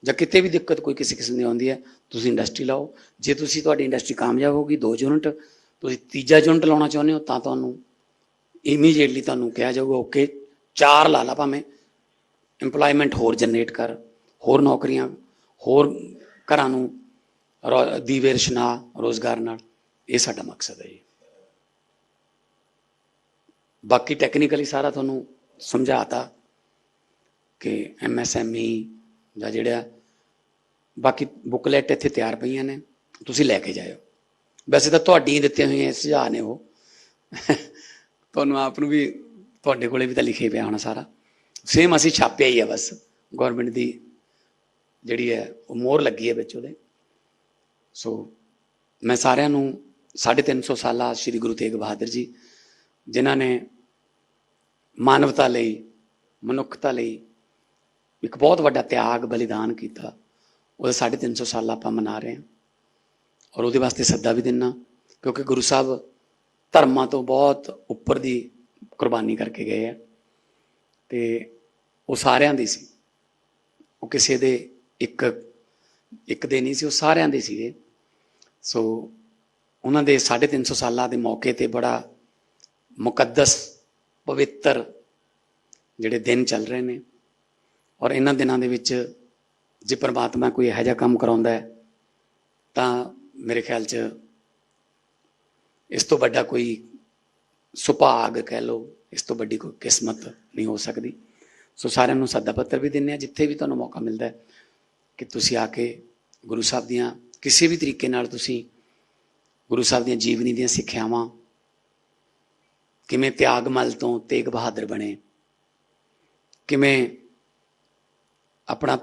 Speaker 1: ਜਾਂ ਕਿਤੇ ਵੀ ਦਿੱਕਤ ਕੋਈ ਕਿਸੇ ਕਿਸਮ ਦੀ ਆਉਂਦੀ ਹੈ, ਤੁਸੀਂ ਇੰਡਸਟਰੀ ਲਾਓ। ਜੇ ਤੁਸੀਂ ਤੁਹਾਡੀ ਇੰਡਸਟਰੀ ਕਾਮਯਾਬ ਹੋਗੀ ਦੋ ਯੂਨਿਟ ਤੁਸੀਂ ਤੀਜਾ ਯੂਨਿਟ ਲਾਉਣਾ ਚਾਹੁੰਦੇ ਹੋ, ਤਾਂ ਤੁਹਾਨੂੰ ਇਮੀਡੀਏਟਲੀ ਤੁਹਾਨੂੰ ਕਿਹਾ ਜਾਊਗਾ ਓਕੇ ਚਾਰ ਲਾ ਲਾ ਭਾਵੇਂ। EMPLOYMENT ਹੋਰ ਜਨਰੇਟ ਕਰ, ਹੋਰ ਨੌਕਰੀਆਂ, ਹੋਰ ਘਰਾਂ ਨੂੰ ਰੋ- ਦੀਵੇ ਰਸ਼ਨਾ ਰੋਜ਼ਗਾਰ ਨਾਲ। ਇਹ ਸਾਡਾ ਮਕਸਦ ਹੈ ਜੀ। ਬਾਕੀ ਟੈਕਨੀਕਲੀ ਸਾਰਾ ਤੁਹਾਨੂੰ ਸਮਝਾਤਾ ਕਿ ਐਮਐਸਐਮਈ ਜਾਂ ਜਿਹੜਾ ਬਾਕੀ ਬੁਕਲੈਟ ਇੱਥੇ ਤਿਆਰ ਪਈਆਂ ਨੇ, ਤੁਸੀਂ ਲੈ ਕੇ ਜਾਇਓ। ਵੈਸੇ ਤਾਂ ਤੁਹਾਡੀਆਂ ਦਿੱਤੀਆਂ ਹੋਈਆਂ ਸੁਝਾਅ ਨੇ ਉਹ। ਤੁਹਾਨੂੰ ਆਪ ਨੂੰ ਵੀ ਤੁਹਾਡੇ ਕੋਲੇ ਵੀ ਤਾਂ ਲਿਖੇ ਪਿਆ ਹੋਣਾ ਸਾਰਾ। ਸੇਮ ਅਸੀਂ ਛਾਪਿਆ ਹੀ ਆ ਬਸ। ਗਵਰਨਮੈਂਟ ਦੀ ਜਿਹੜੀ ਹੈ, ਉਹ ਮੋਹਰ ਲੱਗੀ ਹੈ ਵਿੱਚ ਉਹਦੇ। ਸੋ ਮੈਂ ਸਾਰਿਆਂ ਨੂੰ 350 ਸਾਲਾ ਸ੍ਰੀ ਗੁਰੂ ਤੇਗ ਬਹਾਦਰ ਜੀ, ਜਿਨ੍ਹਾਂ ਨੇ ਮਾਨਵਤਾ ਲਈ, ਮਨੁੱਖਤਾ ਲਈ ਇੱਕ ਬਹੁਤ ਵੱਡਾ ਤਿਆਗ, ਬਲੀਦਾਨ ਕੀਤਾ, ਉਹਦੇ 350 ਸਾਲ ਆਪਾਂ ਮਨਾ ਰਹੇ ਹਾਂ। ਔਰ ਉਹਦੇ ਵਾਸਤੇ ਸੱਦਾ ਵੀ ਦਿੰਨਾ, ਕਿਉਂਕਿ ਗੁਰੂ ਸਾਹਿਬ ਧਰਮਾਂ ਤੋਂ ਬਹੁਤ ਉੱਪਰ ਦੀ ਕੁਰਬਾਨੀ ਕਰਕੇ ਗਏ ਆ। ਤੇ ਉਹ ਸਾਰਿਆਂ ਦੀ ਸੀ। ਉਹ ਕਿਸੇ ਦੇ ਇੱਕ ਇੱਕ ਦੇ ਨਹੀਂ ਸੀ, ਉਹ ਸਾਰਿਆਂ ਦੇ ਸੀਗੇ। ਸੋ ਉਹਨਾਂ ਦੇ 350 ਸਾਲਾਂ ਦੇ ਮੌਕੇ ਤੇ ਬੜਾ ਮੁਕੱਦਸ, ਪਵਿੱਤਰ ਜਿਹੜੇ ਦਿਨ ਚੱਲ ਰਹੇ ਨੇ ਔਰ ਇਹਨਾਂ ਦਿਨਾਂ ਦੇ ਵਿੱਚ ਜੇ ਪ੍ਰਮਾਤਮਾ ਕੋਈ ਇਹੋ ਜਿਹਾ ਕੰਮ ਕਰਾਉਂਦਾ ਹੈ, ਤਾਂ ਮੇਰੇ ਖਿਆਲ 'ਚ ਇਸ ਤੋਂ ਵੱਡਾ ਕੋਈ ਸੁਭਾਗ ਕਹਿ ਲਓ, ਇਸ ਤੋਂ ਵੱਡੀ ਕੋਈ ਕਿਸਮਤ ਨਹੀਂ ਹੋ ਸਕਦੀ। ਸੋ ਸਾਰਿਆਂ ਨੂੰ ਸੱਦਾ ਪੱਤਰ ਵੀ ਦਿੰਨੇ ਆ ਜਿੱਥੇ ਵੀ ਤੁਹਾਨੂੰ ਮੌਕਾ ਮਿਲਦਾ ਹੈ, ਕਿ ਤੁਸੀਂ ਆ ਕੇ ਗੁਰੂ ਸਾਹਿਬ ਦੀਆਂ ਕਿਸੇ ਵੀ ਤਰੀਕੇ ਨਾਲ ਤੁਸੀਂ ਗੁਰੂ ਸਾਹਿਬ ਦੀਆਂ ਜੀਵਨੀ ਦੀਆਂ ਸਿੱਖਿਆਵਾਂ ਕਿਵੇਂ ਤਿਆਗਮਲ ਤੋਂ ਤੇਗ ਬਹਾਦਰ ਬਣੇ, ਕਿਵੇਂ ਆਪਣਾ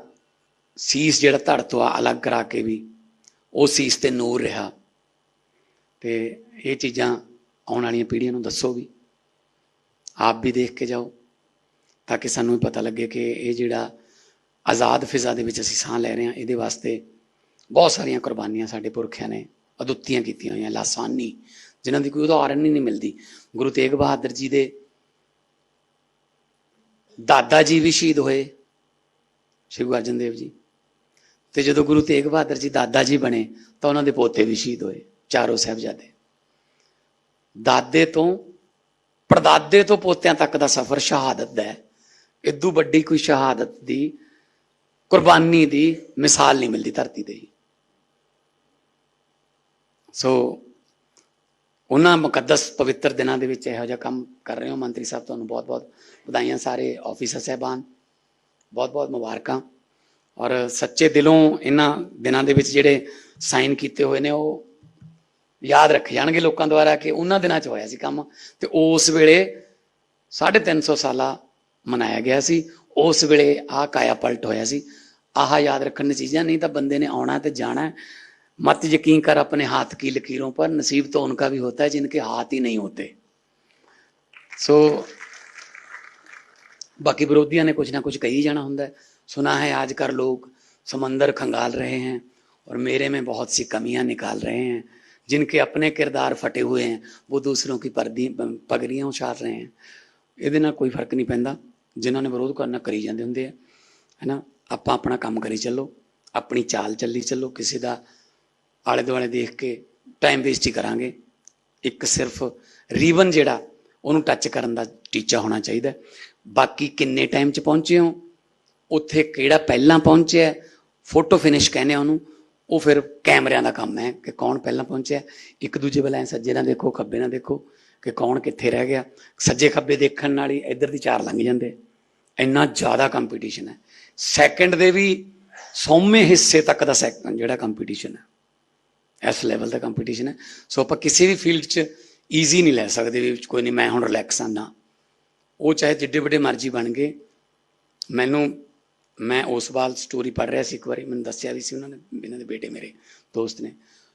Speaker 1: ਸੀਸ ਜਿਹੜਾ ਧੜ ਤੋਂ ਆ ਅਲੱਗ ਕਰਾ ਕੇ ਵੀ ਉਹ ਸੀਸ ਤੇ ਨੂਰ ਰਿਹਾ। ਤੇ ਇਹ ਚੀਜ਼ਾਂ ਆਉਣ ਵਾਲੀਆਂ ਪੀੜ੍ਹੀਆਂ ਨੂੰ ਦੱਸੋ ਵੀ। ਆਪ ਵੀ ਦੇਖ ਕੇ ਜਾਓ ਤਾਂ ਕਿ ਸਾਨੂੰ ਵੀ ਪਤਾ ਲੱਗੇ ਕਿ ਇਹ ਜਿਹੜਾ ਆਜ਼ਾਦ ਫਿਜ਼ਾ ਦੇ ਵਿੱਚ ਅਸੀਂ ਸਾਹ ਲੈ ਰਹੇ ਹਾਂ, ਇਹਦੇ ਵਾਸਤੇ ਬਹੁਤ ਸਾਰੀਆਂ ਕੁਰਬਾਨੀਆਂ ਸਾਡੇ ਪੁਰਖਿਆਂ ਨੇ ਅਦੁੱਤੀਆਂ ਕੀਤੀਆਂ ਹੋਈਆਂ, ਲਾਸਾਨੀ, ਜਿਨ੍ਹਾਂ ਦੀ ਕੋਈ ਉਦਾਹਰਨ ਹੀ ਨਹੀਂ ਮਿਲਦੀ। ਗੁਰੂ ਤੇਗ ਬਹਾਦਰ ਜੀ ਦੇ ਦਾਦਾ ਜੀ ਵੀ ਸ਼ਹੀਦ ਹੋਏ, ਸ਼੍ਰੀ ਗੁਰੂ ਅਰਜਨ ਦੇਵ ਜੀ। ਤੇ ਜਦੋਂ ਗੁਰੂ ਤੇਗ ਬਹਾਦਰ ਜੀ ਦਾਦਾ ਜੀ ਬਣੇ, ਤਾਂ ਉਹਨਾਂ ਦੇ ਪੋਤੇ ਵੀ ਸ਼ਹੀਦ ਹੋਏ, ਚਾਰੋਂ ਸਾਹਿਬਜ਼ਾਦੇ। ਦਾਦੇ ਤੋਂ, ਪੜਦਾਦੇ ਤੋਂ ਪੋਤਿਆਂ ਤੱਕ ਦਾ ਸਫ਼ਰ ਸ਼ਹਾਦਤ ਦਾ ਹੈ। ਇਦੋਂ ਵੱਡੀ ਕੋਈ ਸ਼ਹਾਦਤ ਦੀ, ਕੁਰਬਾਨੀ ਦੀ ਮਿਸਾਲ ਨਹੀਂ ਮਿਲਦੀ ਧਰਤੀ ਤੇ ਸੋ ਉਹਨਾਂ ਮੁਕੱਦਸ ਪਵਿੱਤਰ ਦਿਨਾਂ ਦੇ ਵਿੱਚ ਇਹੋ ਜਿਹਾ ਕੰਮ ਕਰ ਰਹੇ ਹੋ। ਮੰਤਰੀ ਸਾਹਿਬ, ਤੁਹਾਨੂੰ ਬਹੁਤ-ਬਹੁਤ ਵਧਾਈਆਂ ਸਾਰੇ ਆਫੀਸਰ ਸਹਿਬਾਨ। ਬਹੁਤ-ਬਹੁਤ ਮੁਬਾਰਕਾਂ। ਔਰ ਸੱਚੇ ਦਿਲੋਂ ਇਹਨਾਂ ਦਿਨਾਂ ਦੇ ਵਿੱਚ ਜਿਹੜੇ ਸਾਈਨ ਕੀਤੇ ਹੋਏ ਨੇ, ਉਹ ਯਾਦ ਰੱਖੇ ਜਾਣਗੇ ਲੋਕਾਂ ਦੁਆਰਾ ਕਿ ਉਹਨਾਂ ਦਿਨਾਂ 'ਚ ਹੋਇਆ ਸੀ ਕੰਮ ਤੇ ਉਸ ਵੇਲੇ 350 ਸਾਲਾ ਮਨਾਇਆ ਗਿਆ ਸੀ। ਉਸ ਵੇਲੇ ਆਹ ਕਾਇਆ ਪਲਟ ਹੋਇਆ ਸੀ। ਆਹ ਯਾਦ ਰੱਖਣ ਦੀ ਚੀਜ਼ਾਂ, ਨਹੀਂ ਤਾਂ ਬੰਦੇ ਨੇ ਆਉਣਾ ਤੇ ਜਾਣਾ। मत यकीन कर अपने हाथ की लकीरों पर नसीब तो उनका भी होता है जिनके हाथ ही नहीं होते सो बाकी विरोधियों ने कुछ ना कुछ कही जाना ਹੁੰਦਾ है सुना है आजकल लोग समंदर खंगाल रहे हैं और मेरे में बहुत सी कमियां निकाल रहे हैं जिनके अपने किरदार फटे हुए हैं वो दूसरों की पर्दी पगड़ियां उछाल रहे हैं ਇਹਦੇ ਨਾਲ ਕੋਈ ਫਰਕ ਨਹੀਂ ਪੈਂਦਾ ਜਿਨ੍ਹਾਂ ਨੇ ਵਿਰੋਧ ਕਰਨਾ ਕਰੀ ਜਾਂਦੇ ਹੁੰਦੇ ਆ ਹੈਨਾ ਆਪਾਂ ਆਪਣਾ ਕੰਮ ਕਰੀ ਚੱਲੋ ਆਪਣੀ ਚਾਲ ਚੱਲੀ ਚੱਲੋ ਕਿਸੇ ਦਾ ਆਲੇ ਦੁਆਲੇ ਦੇਖ ਕੇ ਟਾਈਮ ਵੇਸਟ ਹੀ ਕਰਾਂਗੇ। ਇੱਕ ਸਿਰਫ ਰੀਵਨ ਜਿਹੜਾ, ਉਹਨੂੰ ਟੱਚ ਕਰਨ ਦਾ ਟੀਚਾ ਹੋਣਾ ਚਾਹੀਦਾ ਬਾਕੀ ਕਿੰਨੇ ਟਾਈਮ 'ਚ ਪਹੁੰਚੇ ਹੋ? ਉੱਥੇ ਕਿਹੜਾ ਪਹਿਲਾਂ ਪਹੁੰਚਿਆ ਫੋਟੋ ਫਿਨਿਸ਼ ਕਹਿੰਦੇ ਆ ਉਹਨੂੰ। ਉਹ ਫਿਰ ਕੈਮਰਿਆਂ ਦਾ ਕੰਮ ਹੈ ਕਿ ਕੌਣ ਪਹਿਲਾਂ ਪਹੁੰਚਿਆ ਇੱਕ ਦੂਜੇ ਵੱਲ ਐਂ ਸੱਜੇ ਨਾਲ ਦੇਖੋ, ਖੱਬੇ ਨਾਲ ਦੇਖੋ ਕਿ ਕੌਣ ਕਿੱਥੇ ਰਹਿ ਗਿਆ। ਸੱਜੇ ਖੱਬੇ ਦੇਖਣ ਨਾਲ ਹੀ ਇੱਧਰ ਦੀ ਚਾਰ ਲੰਘ ਜਾਂਦੇ। ਇੰਨਾ ਜ਼ਿਆਦਾ ਕੰਪੀਟੀਸ਼ਨ ਹੈ। ਸੈਕਿੰਡ ਦੇ ਵੀ ਸੌਵੇਂ ਹਿੱਸੇ ਤੱਕ ਦਾ ਸੈਕਿੰਡ ਜਿਹੜਾ ਕੰਪੀਟੀਸ਼ਨ ਹੈ। ਇਸ ਲੈਵਲ ਦਾ ਕੰਪੀਟੀਸ਼ਨ ਹੈ। ਸੋ ਆਪਾਂ ਕਿਸੇ ਵੀ ਫੀਲਡ 'ਚ ਈਜ਼ੀ ਨਹੀਂ ਲੈ ਸਕਦੇ ਵੀ ਕੋਈ ਨਹੀਂ ਮੈਂ ਹੁਣ ਰਿਲੈਕਸ ਆ, ਨਾ। ਉਹ ਚਾਹੇ ਜਿੱਡੇ ਵੱਡੇ ਮਰਜ਼ੀ ਬਣ ਗਏ। ਮੈਨੂੰ, ਮੈਂ ਉਸ ਵਾਲ ਸਟੋਰੀ ਪੜ ਰਿਹਾ ਸੀ ਇੱਕ ਵਾਰੀ, ਮੈਨੂੰ ਦੱਸਿਆ ਵੀ ਸੀ ਉਹਨਾਂ ਨੇ, ਇਹਨਾਂ ਦੇ ਬੇਟੇ ਮੇਰੇ ਦੋਸਤ ਨੇ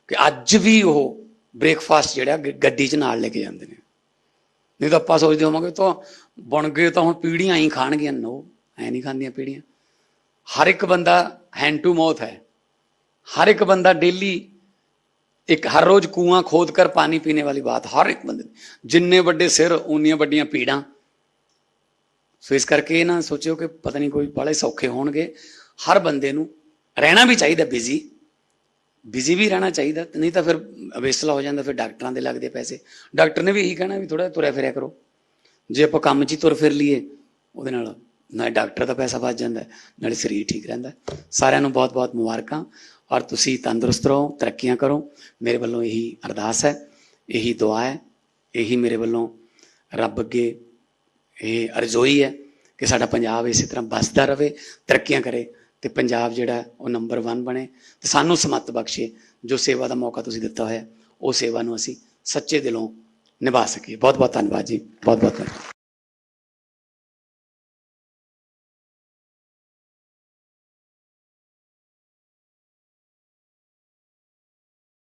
Speaker 1: ਕਿ ਅੱਜ ਵੀ ਉਹ ਬ੍ਰੇਕਫਾਸਟ ਜਿਹੜਾ ਗੱਡੀ 'ਚ ਨਾਲ ਲੈ ਕੇ ਜਾਂਦੇ ਨੇ। ਨਹੀਂ ਤਾਂ ਆਪਾਂ ਸੋਚਦੇ ਹੋਵਾਂਗੇ, ਤਾਂ ਬਣ ਗਏ ਤਾਂ ਹੁਣ ਪੀੜੀਆਂ ਹੀ ਖਾਣਗੀਆਂ। ਨੋ ਐ ਨਹੀਂ ਖਾਂਦੀਆਂ ਪੀੜੀਆਂ। ਹਰ ਇੱਕ ਬੰਦਾ ਹੈਂਡ ਟੂ ਮਾਊਥ ਹੈ। ਹਰ ਇੱਕ ਬੰਦਾ ਡੇਲੀ ਇੱਕ ਹਰ ਰੋਜ਼ ਕੂਆਂ ਖੋਦ ਕਰ ਪਾਣੀ ਪੀਣੇ ਵਾਲੀ ਬਾਤ ਹਰ ਇੱਕ ਬੰਦੇ ਜਿੰਨੇ ਵੱਡੇ ਸਿਰ, ਉਨੀਆਂ ਵੱਡੀਆਂ ਪੀੜਾਂ। ਸੋ ਇਸ ਕਰਕੇ ਨਾ ਸੋਚਿਓ ਕਿ ਪਤਾ ਨਹੀਂ ਕੋਈ ਬਾਲੇ ਸੌਖੇ ਹੋਣਗੇ। ਹਰ ਬੰਦੇ ਨੂੰ ਰਹਿਣਾ ਵੀ ਚਾਹੀਦਾ ਬਿਜ਼ੀ ਬਿਜ਼ੀ ਵੀ ਰਹਿਣਾ ਚਾਹੀਦਾ। ਨਹੀਂ ਤਾਂ ਫਿਰ ਅਵੇਸਲਾ ਹੋ ਜਾਂਦਾ, ਫਿਰ ਡਾਕਟਰਾਂ ਦੇ ਲੱਗਦੇ ਪੈਸੇ। ਡਾਕਟਰ ਨੇ ਵੀ ਇਹੀ ਕਹਿਣਾ ਵੀ ਥੋੜਾ ਤੁਰਿਆ ਫਿਰਿਆ ਕਰੋ। ਜੇ ਆਪਾਂ ਕੰਮ 'ਚ ਹੀ ਤੁਰ ਫਿਰ ਲਈਏ, ਉਹਦੇ ਨਾਲ ਨਾ ਡਾਕਟਰ ਦਾ ਪੈਸਾ ਬਚ ਜਾਂਦਾ, ਨਾਲੇ ਸਰੀਰ ਠੀਕ ਰਹਿੰਦਾ। ਸਾਰਿਆਂ ਨੂੰ ਬਹੁਤ-ਬਹੁਤ ਮੁਬਾਰਕਾਂ। ਔਰ ਤੁਸੀਂ ਤੰਦਰੁਸਤ ਰਹੋ, ਤਰੱਕੀਆਂ ਕਰੋ। ਮੇਰੇ ਵੱਲੋਂ ਇਹੀ ਅਰਦਾਸ ਹੈ, ਇਹੀ ਦੁਆ ਹੈ, ਇਹੀ ਮੇਰੇ ਵੱਲੋਂ ਰੱਬ ਅੱਗੇ ਇਹ ਅਰਜ਼ੋਈ ਹੈ ਕਿ ਸਾਡਾ ਪੰਜਾਬ ਇਸੇ ਤਰ੍ਹਾਂ ਬਸਦਾ ਰਹੇ, ਤਰੱਕੀਆਂ ਕਰੇ ਤੇ ਪੰਜਾਬ ਜਿਹੜਾ ਉਹ ਨੰਬਰ 1 ਬਣੇ। ਤੇ ਸਾਨੂੰ ਸਮੱਤ ਬਖਸ਼ੇ, ਜੋ ਸੇਵਾ ਦਾ ਮੌਕਾ ਤੁਸੀਂ ਦਿੱਤਾ ਹੋਇਆ, ਉਹ ਸੇਵਾ ਨੂੰ ਅਸੀਂ ਸੱਚੇ ਦਿਲੋਂ ਨਿਭਾ ਸਕੀਏ। ਬਹੁਤ ਬਹੁਤ ਧੰਨਵਾਦ ਜੀ। ਬਹੁਤ ਬਹੁਤ ਧੰਨਵਾਦ।